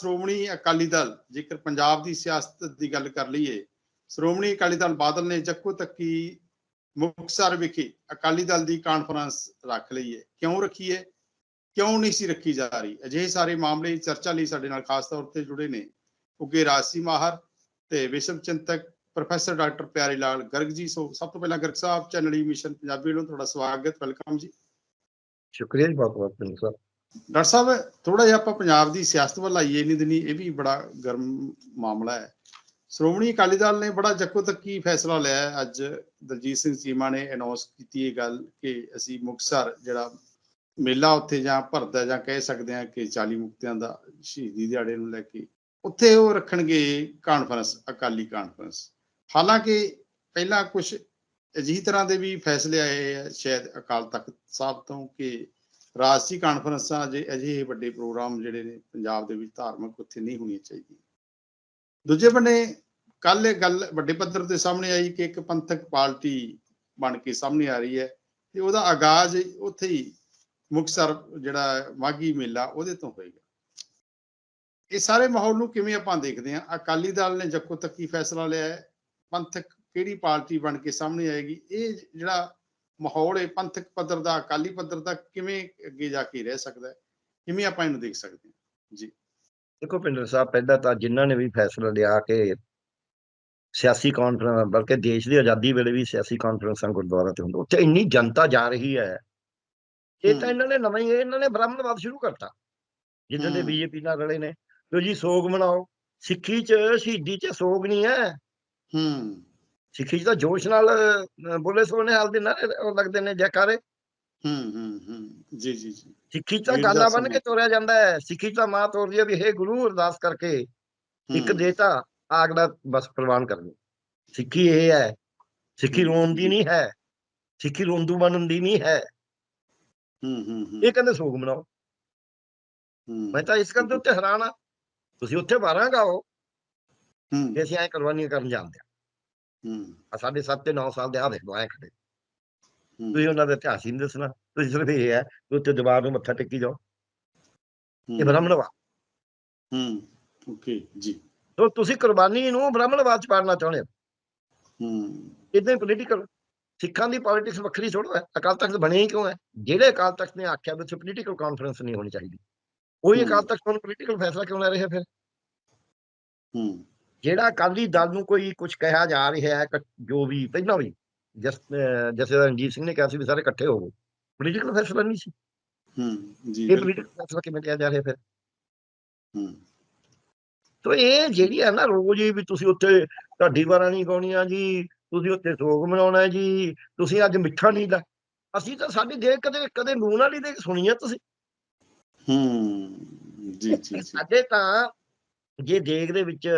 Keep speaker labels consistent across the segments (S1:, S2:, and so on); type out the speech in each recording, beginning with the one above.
S1: ਸ਼੍ਰੋਮਣੀ ਅਕਾਲੀ ਦਲ, ਜੇਕਰ ਪੰਜਾਬ ਦੀ ਸਿਆਸਤ ਦੀ ਗੱਲ ਕਰ ਲਈਏ, ਸ਼੍ਰੋਮਣੀ ਅਕਾਲੀ ਦਲ ਬਾਦਲ ਨੇ ਜੱਕੋ ਤੱਕੀ ਮੁਕਤਸਰ ਵਿਖੇ ਅਕਾਲੀ ਦਲ ਦੀ ਕਾਨਫਰੰਸ ਰੱਖ ਲਈ ਹੈ। ਕਿਉਂ ਰੱਖੀ ਹੈ? ਕਿਉਂ ਨਹੀਂ ਸੀ ਰੱਖੀ ਜਾ ਰਹੀ? ਅਜਿਹੇ ਸਾਰੇ ਮਾਮਲੇ ਚਰਚਾ ਲਈ ਸਾਡੇ ਨਾਲ ਖਾਸ ਤੌਰ ਤੇ ਜੁੜੇ ਨੇ ਉੱਗੇ ਰਾਜਸੀ ਮਾਹਰ ਤੇ ਵਿਸ਼ਵ ਚਿੰਤਕ ਪ੍ਰੋਫੈਸਰ ਡਾਕਟਰ ਪਿਆਰੀ ਲਾਲ ਗਰਗ ਜੀ। ਸੋ ਸਭ ਤੋਂ ਪਹਿਲਾਂ ਗਰਗ ਸਾਹਿਬ, ਚੈਨਲ ਮਿਸ਼ਨ ਪੰਜਾਬੀ ਵੱਲੋਂ ਤੁਹਾਡਾ ਸਵਾਗਤ, ਵੈਲਕਮ ਜੀ।
S2: ਸ਼ੁਕਰੀਆ ਜੀ ਬਹੁਤ ਬਹੁਤ ਪਿੰਡ
S1: ਡਾਕਟਰ ਸਾਹਿਬ ਥੋੜਾ ਜਿਹਾ ਆਪਾਂ ਪੰਜਾਬ ਦੀ ਸਿਆਸਤ ਵੱਲ ਆਈਏ ਨਹੀਂ ਦਿਨੀ ਇਹ ਵੀ ਬੜਾ ਗਰਮ ਮਾਮਲਾ ਹੈ। ਸ਼੍ਰੋਮਣੀ ਅਕਾਲੀ ਦਲ ਨੇ ਬੜਾ ਜੱਕੋ ਤੱਕੀ ਫੈਸਲਾ ਲਿਆ ਅੱਜ ਦਲਜੀਤ ਸਿੰਘ ਚੀਮਾ ਨੇ ਅਨਾਉਂਸ ਕੀਤੀ ਇਹ ਗੱਲ ਕਿ ਅਸੀਂ ਮੁਕਤਸਰ ਜਿਹੜਾ ਮੇਲਾ ਉੱਥੇ ਜਾਂ ਭਰਦਾ ਜਾਂ ਕਹਿ ਸਕਦੇ ਹਾਂ ਕਿ 40 ਮੁਕਤਿਆਂ ਦਾ ਸ਼ਹੀਦੀ ਦਿਹਾੜੇ ਨੂੰ ਲੈ ਕੇ, ਉੱਥੇ ਉਹ ਰੱਖਣਗੇ ਕਾਨਫਰੰਸ ਅਕਾਲੀ ਕਾਨਫਰੰਸ ਹਾਲਾਂਕਿ ਪਹਿਲਾਂ ਕੁਝ ਅਜਿਹੀ ਤਰ੍ਹਾਂ ਦੇ ਵੀ ਫੈਸਲੇ ਆਏ ਆ ਸ਼ਾਇਦ ਅਕਾਲ ਤਖਤ ਸਾਹਿਬ ਤੋਂ ਕਿ ਰਾਜਸੀ ਕਾਨਫਰੰਸਾਂ ਜੇ ਅਜਿਹੇ ਵੱਡੇ ਪ੍ਰੋਗਰਾਮ ਜਿਹੜੇ ਨੇ ਪੰਜਾਬ ਦੇ ਵਿੱਚ ਧਾਰਮਿਕ ਉੱਥੇ ਨਹੀਂ ਹੋਣੀ ਚਾਹੀਦੀਆਂ। ਦੂਜੇ ਬੰਨੇ ਕੱਲ ਇਹ ਗੱਲ ਵੱਡੇ ਪੱਧਰ ਤੇ ਸਾਹਮਣੇ ਆਈ ਕਿ ਇੱਕ ਪੰਥਕ ਪਾਰਟੀ ਬਣ ਕੇ ਸਾਹਮਣੇ ਆ ਰਹੀ ਹੈ ਤੇ ਉਹਦਾ ਆਗਾਜ਼ ਉੱਥੇ ਹੀ ਮੁਕਤਸਰ ਜਿਹੜਾ ਮਾਗੀ ਮੇਲਾ ਉਹਦੇ ਤੋਂ ਹੋਏਗਾ। ਇਹ ਸਾਰੇ ਮਾਹੌਲ ਨੂੰ ਕਿਵੇਂ ਆਪਾਂ ਦੇਖਦੇ ਹਾਂ? ਅਕਾਲੀ ਦਲ ਨੇ ਜੱਕੋ ਤੱਕੀ ਫੈਸਲਾ ਲਿਆ ਹੈ। ਪੰਥਕ ਕਿਹੜੀ ਪਾਰਟੀ ਬਣ ਕੇ ਸਾਹਮਣੇ ਆਏਗੀ? ਇਹ ਜਿਹੜਾ ਮਾਹੌਲ ਹੈ ਪੰਥਕ ਪੱਧਰ ਦਾ ਅਕਾਲੀ ਪੱਧਰ ਦਾ ਕਿਵੇਂ ਅੱਗੇ ਜਾ ਕੇ ਰਹਿ ਸਕਦਾ ਹੈ? ਕਿਵੇਂ ਆਪਾਂ ਇਹਨੂੰ ਦੇਖ ਸਕਦੇ ਹਾਂ? ਜੀ।
S2: ਦੇਖੋ ਪਿੰਡਰ ਸਾਹਿਬ ਪਹਿਲਾਂ ਤਾਂ ਜਿਨ੍ਹਾਂ ਨੇ ਵੀ ਫੈਸਲਾ ਲਿਆ ਕਿ ਸਿਆਸੀ ਕਾਨਫਰੰਸ ਬਲਕਿ ਦੇਸ਼ ਦੀ ਆਜ਼ਾਦੀ ਵੇਲੇ ਵੀ ਸਿਆਸੀ ਕਾਨਫਰੰਸਾਂ ਗੁਰਦੁਆਰਾ ਤੇ ਹੁੰਦਾ ਉੱਥੇ ਇੰਨੀ ਜਨਤਾ ਜਾ ਰਹੀ ਹੈ ਇਹ ਤਾਂ। ਇਹਨਾਂ ਨੇ ਨਵਾਂ ਹੀ ਇਹਨਾਂ ਨੇ ਬ੍ਰਾਹਮਣਵਾਦ ਸ਼ੁਰੂ ਕਰਤਾ। ਜਿੱਦਾਂ ਦੇ। ਬੀਜੇਪੀ ਨਾਲ ਰਲੇ ਨੇ। ਲੋ ਜੀ ਸੋਗ ਮਨਾਓ। ਸਿੱਖੀ ਚ ਸ਼ਹੀਦੀ ਚ ਸੋਗ ਨਹੀਂ ਹੈ।
S1: ਹੂੰ।
S2: ਸਿੱਖੀ ਚ ਤਾਂ ਜੋਸ਼ ਨਾਲ ਬੋਲੇ ਸੋਨੇ ਹਾਲ ਦੇ ਨਾਰੇ ਉਹ ਲੱਗਦੇ ਨੇ ਜੈਕਾਰੇ।
S1: ਹੂੰ ਹੂੰ ਹੂੰ ਜੀ ਜੀ ਜੀ।
S2: ਸਿੱਖੀ ਤਾਂ
S1: ਦਾ
S2: ਗਾਲਾਂ ਬਣ ਕੇ। ਤੋਰਿਆ ਜਾਂਦਾ ਹੈ। ਸਿੱਖੀ ਤਾਂ ਮਾਂ ਤੋਰਦੀ ਹੈ ਵੀ ਹੇ ਗੁਰੂ ਅਰਦਾਸ ਕਰਕੇ ਇੱਕ ਦੇਤਾ ਆਗੜਾ ਬਸ ਪ੍ਰਵਾਨ ਕਰਨੀ ਸਿੱਖੀ ਇਹ ਹੈ ਸਿੱਖੀ ਰੋਣ ਦੀ ਨਹੀਂ ਹੈ ਸਿੱਖੀ ਰੋਂਦੂ ਬਣਨ ਦੀ ਨਹੀਂ ਹੈ।
S1: ਹੂੰ
S2: ਇਹ ਕਹਿੰਦੇ ਸੋਗ ਮਨਾਓ। ਮੈਂ ਤਾਂ ਇਸ ਗੱਲ ਦੇ ਉੱਤੇ ਹੈਰਾਨ ਆ ਤੁਸੀਂ ਉੱਥੇ ਬਾਰਾਂ ਗਾਓ।
S1: ਹੂੰ।
S2: ਕਿ ਅਸੀਂ ਐ ਕੁਰਬਾਨੀਆਂ ਕਰਨ ਜਾਂਦੇ
S1: ਹੂੰ।
S2: ਸਾਡੇ 7 ਤੇ 9 ਸਾਲ ਦੇ ਆ ਦੇਖ ਐ ਖੜੇ। ਤੁਸੀਂ ਉਹਨਾਂ ਦਾ ਇਤਿਹਾਸ ਹੀ ਨਹੀਂ ਦੱਸਣਾ। ਤੁਸੀਂ ਸਿਰਫ ਇਹ ਹੈ ਕਿ ਉੱਤੇ ਦੀਵਾਰ ਨੂੰ ਮੱਥਾ ਟੇਕੀ ਜਾਓ। ਇਹ
S1: ਹੂੰ,
S2: ਬ੍ਰਾਹਮਣਵਾਦ
S1: ਹੂੰ ਓਕੇ ਜੀ।
S2: ਸੋ ਤੁਸੀਂ ਕੁਰਬਾਨੀ ਨੂੰ ਬ੍ਰਾਹਮਣਵਾਦ ਚ ਪਾੜਨਾ ਚਾਹੁੰਦੇ ਹੋ?
S1: ਹੂੰ।
S2: ਇਦਾਂ ਹੀ ਪੋਲੀਟੀਕਲ ਸਿੱਖਾਂ ਦੀ ਪੋਲਿਟਿਕਸ ਵੱਖਰੀ ਥੋੜ੍ਹਾ ਹੈ। ਅਕਾਲ ਤਖਤ ਬਣੇ ਹੀ ਕਿਉਂ ਹੈ? ਜਿਹੜੇ ਅਕਾਲ ਤਖਤ ਨੇ ਆਖਿਆ ਵੀ ਪੋਲੀਟੀਕਲ ਕਾਨਫਰੰਸ ਨਹੀਂ ਹੋਣੀ ਚਾਹੀਦੀ। ਉਹੀ ਅਕਾਲ। ਤਖਤ ਹੁਣ ਪੋਲੀਟੀਕਲ ਫੈਸਲਾ ਕਿਉਂ ਲੈ ਰਿਹਾ ਫਿਰ?
S1: ਹੂੰ।
S2: ਜਿਹੜਾ ਅਕਾਲੀ ਦਲ ਨੂੰ ਕੋਈ ਕੁਝ ਕਿਹਾ ਜਾ ਰਿਹਾ ਹੈ ਜੋ ਵੀ ਪਹਿਲਾਂ ਵੀ ਜਸ ਜਥੇ ਰਣਜੀਤ ਸਿੰਘ ਨੇ ਕਿਹਾ ਸੀ ਵੀ ਸਾਰੇ ਇਕੱਠੇ ਹੋਵੋ ਪੋਲੀਟੀਕਲ ਫੈਸਲਾ ਨਹੀਂ ਸੀ।
S1: ਹੂੰ ਜੀ
S2: ਇਹ
S1: ਬਿਲਕੁਲ।
S2: ਪੋਲੀਟੀਕਲ ਫੈਸਲਾ ਕਿਵੇਂ ਲਿਆ ਜਾ ਰਿਹਾ ਫਿਰ?
S1: ਹੂੰ।
S2: ਤੋ ਇਹ ਜਿਹੜੀ ਹੈ ਨਾ ਰੋਜ਼ ਹੀ ਵੀ ਤੁਸੀਂ ਉੱਥੇ ਢਾਡੀ ਵਾਰਾਂ ਨਹੀਂ ਗਾਉਣੀਆਂ ਜੀ ਤੁਸੀਂ ਉੱਥੇ ਸੋਗ ਮਨਾਉਣਾ ਹੈ ਜੀ ਤੁਸੀਂ ਅੱਜ ਮਿੱਠਾ ਨਹੀਂ ਦਾ। ਅਸੀਂ ਤਾਂ ਸਾਡੀ ਦੇਖ ਕਦੇ ਕਦੇ ਲੂਣ ਵਾਲੀ ਦੇਖ ਸੁਣੀ ਆ ਤੁਸੀਂ।
S1: ਹੂੰ ਜੀ ਜੀ ਜੀ।
S2: ਸਾਡੇ ਤਾਂ ਜੇ ਦੇਗ ਦੇ ਵਿੱਚ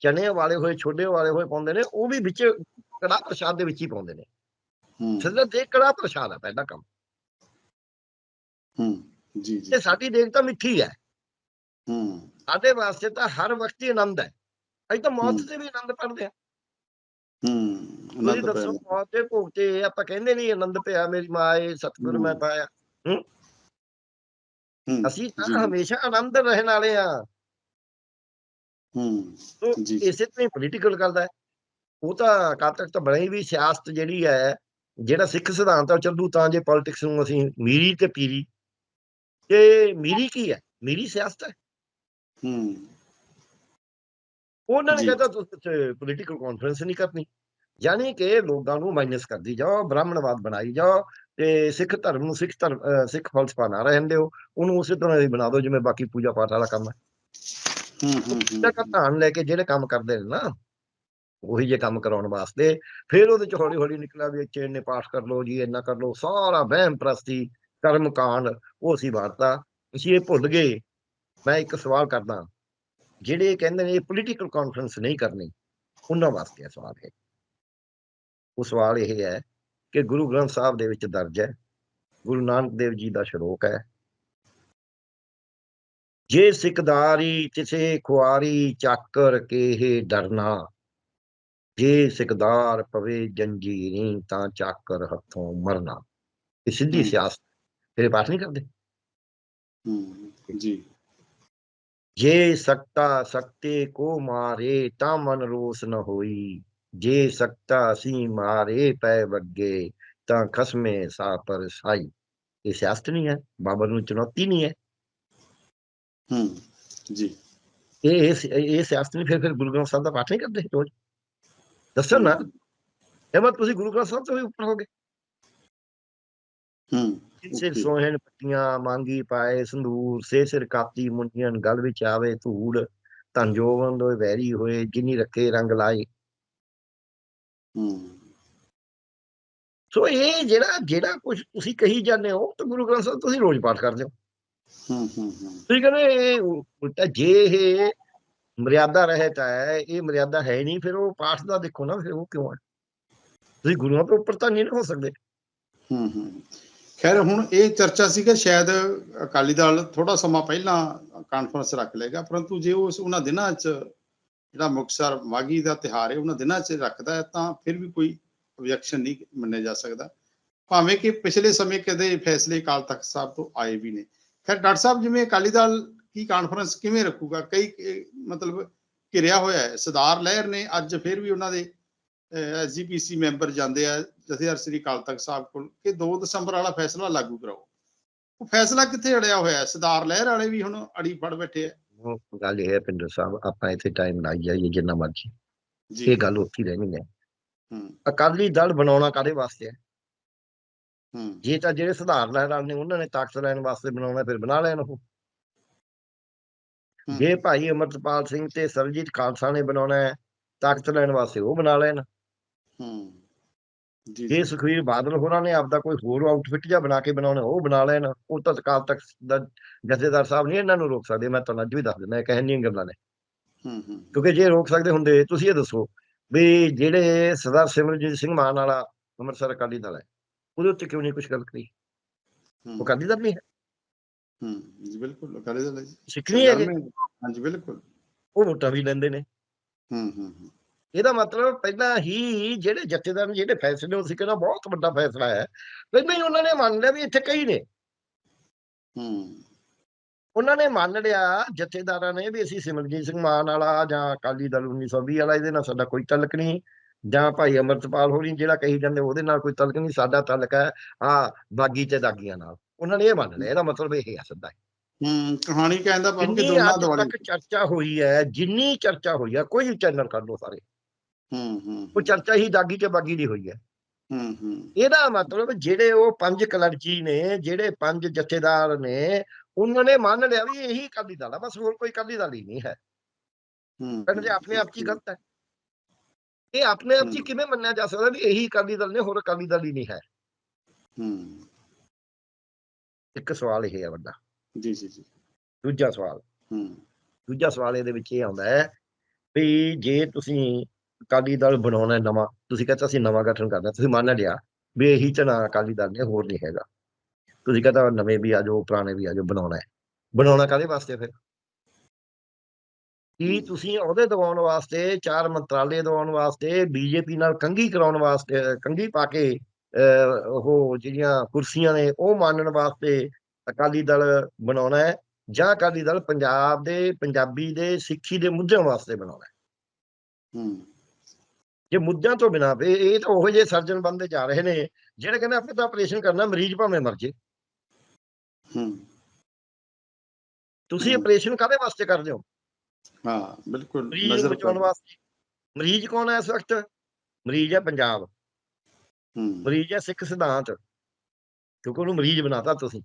S2: ਚਨੇ ਵਾਲੇ ਹੋਏ ਛੋਡੇ ਵਾਲੇ ਹੋਏ ਪਾਉਂਦੇ ਨੇ ਉਹ ਵੀ ਵਿੱਚ ਕੜਾ ਪ੍ਰਸ਼ਾਦ ਦੇ ਵਿੱਚ ਹੀ ਪਾਉਂਦੇ ਨੇ।
S1: ਹੂੰ।
S2: ਸਿੱਧਾ ਦੇਗ ਕੜਾ ਪ੍ਰਸ਼ਾਦ ਆ ਪਹਿਲਾ ਕੰਮ।
S1: ਹੂੰ ਜੀ ਜੀ।
S2: ਤੇ ਸਾਡੀ ਦੇਗ ਤਾਂ ਮਿੱਠੀ ਹੈ।
S1: ਹੂੰ।
S2: ਸਾਡੇ ਵਾਸਤੇ ਤਾਂ ਹਰ ਵਕਤ ਹੀ ਆਨੰਦ ਹੈ। ਅਸੀਂ ਤਾਂ ਮੌਤ। ਤੇ ਵੀ ਆਨੰਦ ਪੜਦੇ ਆ
S1: ਹੂੰ
S2: ਤੁਸੀਂ
S1: ਆਨੰਦ
S2: ਦੱਸੋ ਮੌਤ ਦੇ ਭੋਗ ਤੇ ਆਪਾਂ ਕਹਿੰਦੇ ਨਹੀਂ ਆਨੰਦ ਪਿਆ ਮੇਰੀ ਮਾਏ ਸਤਿਗੁਰ ਮੈਂ। ਪਾਇਆ।
S1: ਹੂੰ।
S2: ਅਸੀਂ ਤਾਂ ਹਮੇਸ਼ਾ ਆਨੰਦ ਰਹਿਣ ਵਾਲੇ ਆ
S1: ਹੂੰ
S2: ਤੋ
S1: ਜੀ।
S2: ਇਸੇ ਤਰ੍ਹਾਂ ਹੀ ਪੋਲੀਟੀਕਲ ਕਰਦਾ ਹੈ। ਉਹ ਤਾਂ ਕਦ ਤੱਕ ਤਾਂ ਬਣੀ ਵੀ ਸਿਆਸਤ ਜਿਹੜੀ ਹੈ ਜਿਹੜਾ ਸਿੱਖ ਸਿਧਾਂਤ ਆ ਚੱਲੂ ਤਾਂ ਜੇ ਪੋਲਿਟਿਕਸ ਨੂੰ ਅਸੀਂ ਮੀਰੀ ਤੇ ਪੀਰੀ। ਤੇ ਮੀਰੀ ਕੀ ਹੈ? ਮੀਰੀ ਸਿਆਸਤ ਹੈ।
S1: ਹੂੰ।
S2: ਉਹਨਾਂ ਨੇ। ਕਹਿੰਦਾ ਤੁਸੀਂ ਪੋਲੀਟੀਕਲ ਕਾਨਫਰੰਸ ਨਹੀਂ ਕਰਨੀ। ਯਾਨੀ ਕਿ ਲੋਕਾਂ ਨੂੰ ਮਾਈਨਸ ਕਰਦੀ ਜਾਓ ਬ੍ਰਾਹਮਣਵਾਦ ਬਣਾਈ ਜਾਓ ਤੇ ਸਿੱਖ ਧਰਮ ਨੂੰ ਸਿੱਖ ਧਰਮ ਸਿੱਖ ਫਲਸਫਾ ਨਾ ਰਹਿਣ ਦਿਓ। ਉਹਨੂੰ ਉਸੇ ਤਰ੍ਹਾਂ ਹੀ ਬਣਾ ਦਿਓ ਜਿਵੇਂ ਬਾਕੀ ਪੂਜਾ ਪਾਠ ਵਾਲਾ ਕੰਮ ਹੈ। ਧਾਨ ਲੈ ਕੇ ਜਿਹੜੇ ਕੰਮ ਕਰਦੇ ਨੇ ਨਾ ਉਹੀ ਜੇ ਕੰਮ ਕਰਾਉਣ ਵਾਸਤੇ ਫਿਰ ਉਹਦੇ ਚ ਹੌਲੀ ਹੌਲੀ ਨਿਕਲਿਆ ਵੀ ਇੱਥੇ ਇੰਨੇ ਪਾਠ ਕਰ ਲਓ ਜੀ ਇੰਨਾ ਕਰ ਲਓ ਸਾਰਾ ਵਹਿਮ ਪ੍ਰਸਤੀ ਕਰਮ ਕਾਂਡ ਉਹ ਅਸੀਂ ਵਾਰਤਾ ਅਸੀਂ ਇਹ ਭੁੱਲ ਗਏ। ਮੈਂ ਇੱਕ ਸਵਾਲ ਕਰਦਾ ਜਿਹੜੇ ਕਹਿੰਦੇ ਨੇ ਇਹ ਪੋਲੀਟੀਕਲ ਕਾਨਫਰੰਸ ਨਹੀਂ ਕਰਨੀ ਉਹਨਾਂ ਵਾਸਤੇ ਇਹ ਸਵਾਲ ਹੈ। ਉਹ ਸਵਾਲ ਇਹ ਹੈ ਕਿ ਗੁਰੂ ਗ੍ਰੰਥ ਸਾਹਿਬ ਦੇ ਵਿੱਚ ਦਰਜ ਹੈ ਗੁਰੂ ਨਾਨਕ ਦੇਵ ਜੀ ਦਾ ਸ਼ਲੋਕ ਹੈ ਜੇ ਸਿਕਦਾਰੀ ਤਿਸੇ ਖੁਆਰੀ ਚਾਕਰ ਕੇਹੇ ਡਰਨਾ। ਜੇ ਸਿਕਦਾਰ ਪਵੇ ਜੰਜੀਰੀ ਤਾਂ ਚਾਕਰ ਹੱਥੋਂ ਮਰਨਾ। ਇਹ ਸਿੱਧੀ। ਸਿਆਸਤ ਤੇਰੇ ਪਾਠ ਨਹੀਂ ਕਰਦੇ?
S1: ਹੂੰ ਜੀ।
S2: ਜੇ ਸਕਤਾ ਸਕਤੇ ਕੋ ਮਾਰੇ ਤਾਂ ਮਨ ਰੋਸ ਨ ਹੋਈ। ਜੇ ਸਕਤਾ ਸੀ ਮਾਰੇ ਪੈ ਵੱਗੇ ਤਾਂ ਖਸਮੇ ਸਾ ਪਰ ਸਾਈ ਇਹ ਸਿਆਸਤ ਨਹੀਂ ਹੈ। ਬਾਬਰ ਨੂੰ ਚੁਣੌਤੀ ਨਹੀਂ ਹੈ।
S1: ਹੂੰ ਜੀ।
S2: ਇਹ ਇਹ ਸਿਆਸਤ ਨਹੀਂ ਫਿਰ ਫਿਰ ਗੁਰੂ ਗ੍ਰੰਥ ਸਾਹਿਬ ਦਾ ਪਾਠ ਨਹੀਂ ਕਰਦੇ ਰੋਜ਼? ਦੱਸੋ ਨਾ। ਇਹ ਮਤ ਤੁਸੀਂ ਗੁਰੂ ਗ੍ਰੰਥ ਸਾਹਿਬ ਤੋਂ ਵੀ ਉੱਪਰ ਹੋਗੇ।
S1: ਹੂੰ
S2: ਸਿਰ. ਸੋਹਣ ਪੱਟੀਆਂ ਮੰਗੀ ਪਾਏ ਸੰਦੂਰ ਸੇ ਸਿਰ ਕਾਤੀ ਮੁੰਨੀਆਂ ਗਲ ਵਿੱਚ ਆਵੇ ਧੂੜ ਤਨ ਜੋਵਨ ਦੋਏ ਵੈਰੀ ਹੋਏ ਜਿਨੀ ਰੱਖੇ ਰੰਗ ਲਾਏ।
S1: ਹੂੰ।
S2: ਸੋ ਇਹ ਜਿਹੜਾ ਜਿਹੜਾ ਕੁਝ ਤੁਸੀਂ ਕਹੀ ਜਾਂਦੇ ਹੋ ਤਾਂ ਗੁਰੂ ਗ੍ਰੰਥ ਸਾਹਿਬ ਤੁਸੀਂ ਰੋਜ਼ ਪਾਠ ਕਰਦੇ ਹੋ।
S1: ਹੂੰ ਹੂੰ ਹੂੰ।
S2: ਤੁਸੀਂ ਕਹਿੰਦੇ ਇਹ ਉਲਟਾ ਜੇ ਇਹ ਮਰਿਆਦਾ ਰਹਿਤ ਹੈ ਇਹ ਮਰਿਆਦਾ ਹੈ ਨਹੀਂ ਫਿਰ ਉਹ ਪਾਠ ਦਾ ਦੇਖੋ ਨਾ ਫਿਰ ਉਹ ਕਿਉਂ ਹੈ? ਤੁਸੀਂ ਗੁਰੂਆਂ ਤੋਂ ਉੱਪਰ ਤਾਂ ਨਹੀਂ ਨਾ ਹੋ ਸਕਦੇ।
S1: ਹੂੰ ਹੂੰ। ਖੈਰ ਹੁਣ ਇਹ ਚਰਚਾ ਸੀ ਕਿ ਸ਼ਾਇਦ ਅਕਾਲੀ ਦਲ ਥੋੜਾ ਸਮਾਂ ਪਹਿਲਾਂ ਕਾਨਫਰੰਸ ਰੱਖ ਲੇਗਾ ਪਰੰਤੂ ਜੇ ਉਸ ਉਹਨਾਂ ਦਿਨਾਂ 'ਚ ਜਿਹੜਾ ਮੁਕਤਸਰ ਮਾਗੀ ਦਾ ਤਿਹਾਰ ਹੈ ਉਹਨਾਂ ਦਿਨਾਂ 'ਚ ਰੱਖਦਾ ਹੈ ਤਾਂ ਫਿਰ ਵੀ ਕੋਈ ਆਬਜੈਕਸ਼ਨ ਨਹੀਂ ਮੰਨਿਆ ਜਾ ਸਕਦਾ। ਭਾਵੇਂ ਕਿ ਪਿਛਲੇ ਸਮੇਂ ਕਦੇ ਫੈਸਲੇ ਅਕਾਲ ਤਖਤ ਸਾਹਿਬ ਤੋਂ ਆਏ ਵੀ ਨੇ। ਖੈਰ ਡਾਕਟਰ ਸਾਹਿਬ ਜਿਵੇਂ ਅਕਾਲੀ ਦਲ ਕੀ ਕਾਨਫਰੰਸ ਕਿਵੇਂ ਰੱਖੂਗਾ? ਕਈ ਮਤਲਬ ਘਿਰਿਆ ਹੋਇਆ ਹੈ। ਸਰਦਾਰ ਲਹਿਰ ਨੇ ਅੱਜ ਫਿਰ ਵੀ ਉਹਨਾਂ ਦੇ ਐਸਜੀਪੀਸੀ ਮੈਂਬਰ ਜਾਂਦੇ ਆ ਜਥੇਦਾਰ ਸ੍ਰੀ ਅਕਾਲ ਤਖਤ ਸਾਹਿਬ ਕੋਲ ਕਿ 2 ਦਸੰਬਰ ਵਾਲਾ ਫੈਸਲਾ ਲਾਗੂ ਕਰਾਓ। ਉਹ ਫੈਸਲਾ ਕਿੱਥੇ ਅੜਿਆ ਹੋਇਆ ਹੈ? ਸਰਦਾਰ ਲਹਿਰ ਵਾਲੇ ਵੀ ਹੁਣ ਅੜੀ ਫੜ ਬੈਠੇ ਆ।
S2: ਗੱਲ ਇਹ ਹੈ ਪਿੰਡਰ ਸਾਹਿਬ ਆਪਾਂ ਇੱਥੇ ਟਾਈਮ ਲਾਈ ਜਾਈਏ ਜਿੰਨਾ ਮਰਜ਼ੀ। ਇਹ ਗੱਲ ਉੱਥੇ ਰਹਿਣੀ ਹੈ। ਅਕਾਲੀ ਦਲ ਬਣਾਉਣਾ ਕਾਦੇ ਵਾਸਤੇ ਹੂੰ? ਜੇ ਤਾਂ ਜਿਹੜੇ ਸੁਧਾਰ ਲੈਣ ਨੇ ਉਹਨਾਂ ਨੇ ਤਾਕਤ ਲੈਣ ਵਾਸਤੇ ਬਣਾਉਣਾ ਫਿਰ ਬਣਾ ਲੈਣ ਉਹ। ਜੇ ਭਾਈ ਅਮਰਤਪਾਲ ਸਿੰਘ ਤੇ ਸਰਜੀਤ ਖਾਲਸਾ ਨੇ ਬਣਾਉਣਾ ਹੈ ਤਾਕਤ ਲੈਣ ਵਾਸਤੇ ਉਹ ਬਣਾ ਲੈਣ।
S1: ਹੂੰ। ਜੀ
S2: ਜੇ
S1: ਜੀ,
S2: ਸੁਖਵੀਰ ਬਾਦਲ ਹੋਰਾਂ ਨੇ ਆਪਦਾ ਕੋਈ ਹੋਰ ਆਊਟਫਿਟ ਜਿਹਾ ਬਣਾ ਕੇ ਬਣਾਉਣਾ ਉਹ ਬਣਾ ਲੈਣ। ਉਹ ਤਾਂ ਕਾਲ ਤੱਕ ਦਾ ਜਥੇਦਾਰ ਸਾਹਿਬ ਨਹੀਂ ਇਹਨਾਂ ਨੂੰ ਰੋਕ ਸਕਦੇ ਮੈਂ ਤੁਹਾਨੂੰ ਅੱਜ ਵੀ ਦੱਸ ਦਿੰਦਾ ਕਹਿਣ ਦੀਆਂ ਗੱਲਾਂ ਨੇ।
S1: ਹੂੰ ਹੂੰ।
S2: ਕਿਉਂਕਿ ਜੇ ਰੋਕ ਸਕਦੇ ਹੁੰਦੇ ਤੁਸੀਂ ਇਹ ਦੱਸੋ ਵੀ ਜਿਹੜੇ ਸਰਦਾਰ ਸਿਮਰਜੀਤ ਸਿੰਘ ਮਾਨ ਵਾਲਾ ਅੰਮ੍ਰਿਤਸਰ ਅਕਾਲੀ ਦਲ ਹੈ ਉਹਦੇ ਉੱਤੇ ਕਿਉਂ ਨਹੀਂ ਕੁਝ ਗੱਲ ਕਰੀ ਉਹ
S1: ਹੂੰ।
S2: ਅਕਾਲੀ ਦਲ ਨਹੀਂ ਹੈ?
S1: ਹੂੰ ਜੀ ਬਿਲਕੁਲ ਅਕਾਲੀ ਦਲ ਹੈ ਜੀ।
S2: ਸਿੱਖ ਨਹੀਂ ਹੈਗੇ
S1: ਹਾਂਜੀ ਬਿਲਕੁਲ।
S2: ਉਹ ਵੋਟਾਂ ਵੀ ਲੈਂਦੇ ਨੇ।
S1: ਹੂੰ ਹੂੰ ਹੂੰ,
S2: ਇਹਦਾ ਮਤਲਬ ਪਹਿਲਾਂ ਹੀ ਜਿਹੜੇ ਜਥੇਦਾਰ ਨੇ ਜਿਹੜੇ ਫੈਸਲੇ ਉਹ ਸੀ ਕਹਿੰਦਾ ਬਹੁਤ ਵੱਡਾ ਫੈਸਲਾ ਹੈ। ਪਹਿਲਾਂ ਹੀ ਉਹਨਾਂ ਨੇ ਮੰਨ ਲਿਆ ਵੀ ਇੱਥੇ ਕਈ ਨੇ।
S1: ਹੂੰ।
S2: ਉਹਨਾਂ ਨੇ ਮੰਨ ਲਿਆ ਜਥੇਦਾਰਾਂ ਨੇ ਵੀ ਅਸੀਂ ਸਿਮਰਜੀਤ ਸਿੰਘ ਮਾਨ ਵਾਲਾ ਜਾਂ ਅਕਾਲੀ ਦਲ 1920 ਵਾਲਾ ਇਹਦੇ ਨਾਲ ਸਾਡਾ ਕੋਈ ਤਲਕ ਨਹੀਂ। ਜਾਂ ਭਾਈ ਅਮਰਤਪਾਲ ਹੋਰੀ ਜਿਹੜਾ ਕਹੀ ਜਾਂਦੇ ਉਹਦੇ ਨਾਲ ਕੋਈ ਤਲਕ ਨਹੀਂ ਸਾਡਾ ਤਲਕ ਹੈ ਆ ਬਾਗੀ ਤੇ ਦਾਗੀਆਂ ਨਾਲ। ਉਹਨਾਂ ਨੇ ਇਹ ਮੰਨ ਲਿਆ ਇਹਦਾ ਮਤਲਬ ਇਹ ਹੈ ਸਿੱਧਾ
S1: ਹੂੰ। ਕਹਾਣੀ ਕਹਿੰਦਾ ਭਾਵੇਂ ਕਿ ਦੋਨਾਂ ਦਿਵਾਲੀ
S2: ਤੱਕ ਚਰਚਾ ਹੋਈ ਹੈ ਜਿੰਨੀ ਚਰਚਾ ਹੋਈ ਹੈ ਕੋਈ ਵੀ ਚੈਨਲ ਕਰ ਲਓ ਸਾਰੇ।
S1: ਹੂੰ ਹੂੰ
S2: ਉਹ ਚਰਚਾ ਹੀ ਦਾਗੀ ਤੇ ਬਾਗੀ ਦੀ ਹੋਈ ਹੈ।
S1: ਹੂੰ ਹੂੰ।
S2: ਇਹਦਾ ਮਤਲਬ ਜਿਹੜੇ ਉਹ ਪੰਜ ਕਲਰਜੀ ਨੇ ਜਿਹੜੇ ਪੰਜ ਜਥੇਦਾਰ ਨੇ ਉਹਨਾਂ ਨੇ ਮੰਨ ਲਿਆ ਵੀ ਇਹੀ ਅਕਾਲੀ ਦਲ ਬਸ ਹੋਰ ਕੋਈ ਅਕਾਲੀ ਦਲ ਹੀ ਨਹੀਂ ਹੈ।
S1: ਹੂੰ
S2: ਕਹਿੰਦੇ ਆਪਣੇ ਆਪ ਹੀ ਗਲਤ ਹੈ। ਇਹ ਆਪਣੇ ਆਪ 'ਚ। ਕਿਵੇਂ ਮੰਨਿਆ ਜਾ ਸਕਦਾ ਵੀ ਇਹੀ ਅਕਾਲੀ ਦਲ ਨੇ ਹੋਰ ਅਕਾਲੀ ਦਲ ਹੀ ਨਹੀਂ ਹੈ?
S1: ਹੂੰ।
S2: ਇੱਕ ਸਵਾਲ ਇਹ ਹੈ ਵੱਡਾ।
S1: ਜੀ ਜੀ ਜੀ।
S2: ਦੂਜਾ ਸਵਾਲ।
S1: ਹੂੰ।
S2: ਦੂਜਾ ਸਵਾਲ ਇਹਦੇ ਵਿੱਚ ਇਹ ਆਉਂਦਾ ਹੈ ਵੀ ਜੇ ਤੁਸੀਂ ਅਕਾਲੀ ਦਲ ਬਣਾਉਣਾ ਹੈ ਨਵਾਂ ਤੁਸੀਂ ਕਹਿੰਦੇ ਅਸੀਂ ਨਵਾਂ ਗਠਨ ਕਰਨਾ ਤੁਸੀਂ ਮੰਨ ਲਿਆ ਵੀ ਇਹੀ ਚਨਾ ਅਕਾਲੀ ਦਲ ਨੇ ਹੋਰ ਨਹੀਂ ਹੈਗਾ। ਤੁਸੀਂ ਕਹਿੰਦਾ ਨਵੇਂ ਵੀ ਆ ਜਾਓ ਪੁਰਾਣੇ ਵੀ ਆ ਜਾਓ ਬਣਾਉਣਾ ਹੈ। ਬਣਾਉਣਾ ਕਾਹਦੇ ਵਾਸਤੇ ਫਿਰ? ਕੀ। ਤੁਸੀਂ ਉਹਦੇ ਦਿਵਾਉਣ ਵਾਸਤੇ ਚਾਰ ਮੰਤਰਾਲੇ ਦਿਵਾਉਣ ਵਾਸਤੇ ਬੀਜੇਪੀ ਨਾਲ ਕੰਗੀ ਕਰਾਉਣ ਵਾਸਤੇ ਕੰਗੀ ਪਾ ਕੇ ਉਹ ਜਿਹੜੀਆਂ ਕੁਰਸੀਆਂ ਨੇ ਉਹ ਮਾਨਣ ਵਾਸਤੇ ਅਕਾਲੀ ਦਲ ਬਣਾਉਣਾ ਹੈ ਜਾਂ ਅਕਾਲੀ ਦਲ ਪੰਜਾਬ ਦੇ ਪੰਜਾਬੀ ਦੇ ਸਿੱਖੀ ਦੇ ਮੁੱਦਿਆਂ ਵਾਸਤੇ ਬਣਾਉਣਾ ਹੈ
S1: ਹੂੰ
S2: ਜੇ ਮੁੱਦਿਆਂ ਤੋਂ ਬਿਨਾਂ ਇਹ ਤਾਂ ਉਹੋ ਜਿਹੇ ਸਰਜਨ ਬੰਦੇ ਜਾ ਰਹੇ ਨੇ ਜਿਹੜੇ ਕਹਿੰਦੇ ਆਪਣੇ ਤਾਂ ਆਪਰੇਸ਼ਨ ਕਰਨਾ ਮਰੀਜ਼ ਭਾਵੇਂ ਮਰ ਜੇ
S1: ਹੂੰ
S2: ਤੁਸੀਂ। ਆਪਰੇਸ਼ਨ ਕਾਹਦੇ ਵਾਸਤੇ ਕਰਦੇ ਹੋ
S1: ਹਾਂ ਬਿਲਕੁਲ
S2: ਮਰੀਜ਼ ਨੂੰ
S1: ਨਜ਼ਰ
S2: ਬਚਾਉਣ ਵਾਸਤੇ। ਮਰੀਜ਼ ਕੌਣ ਹੈ ਇਸ ਵਕਤ? ਮਰੀਜ਼ ਹੈ ਪੰਜਾਬ।
S1: ਹੂੰ।
S2: ਮਰੀਜ਼ ਹੈ ਸਿੱਖ ਸਿਧਾਂਤ। ਕਿਉਂਕਿ ਉਹਨੂੰ ਮਰੀਜ਼ ਬਣਾਤਾ ਤੁਸੀਂ।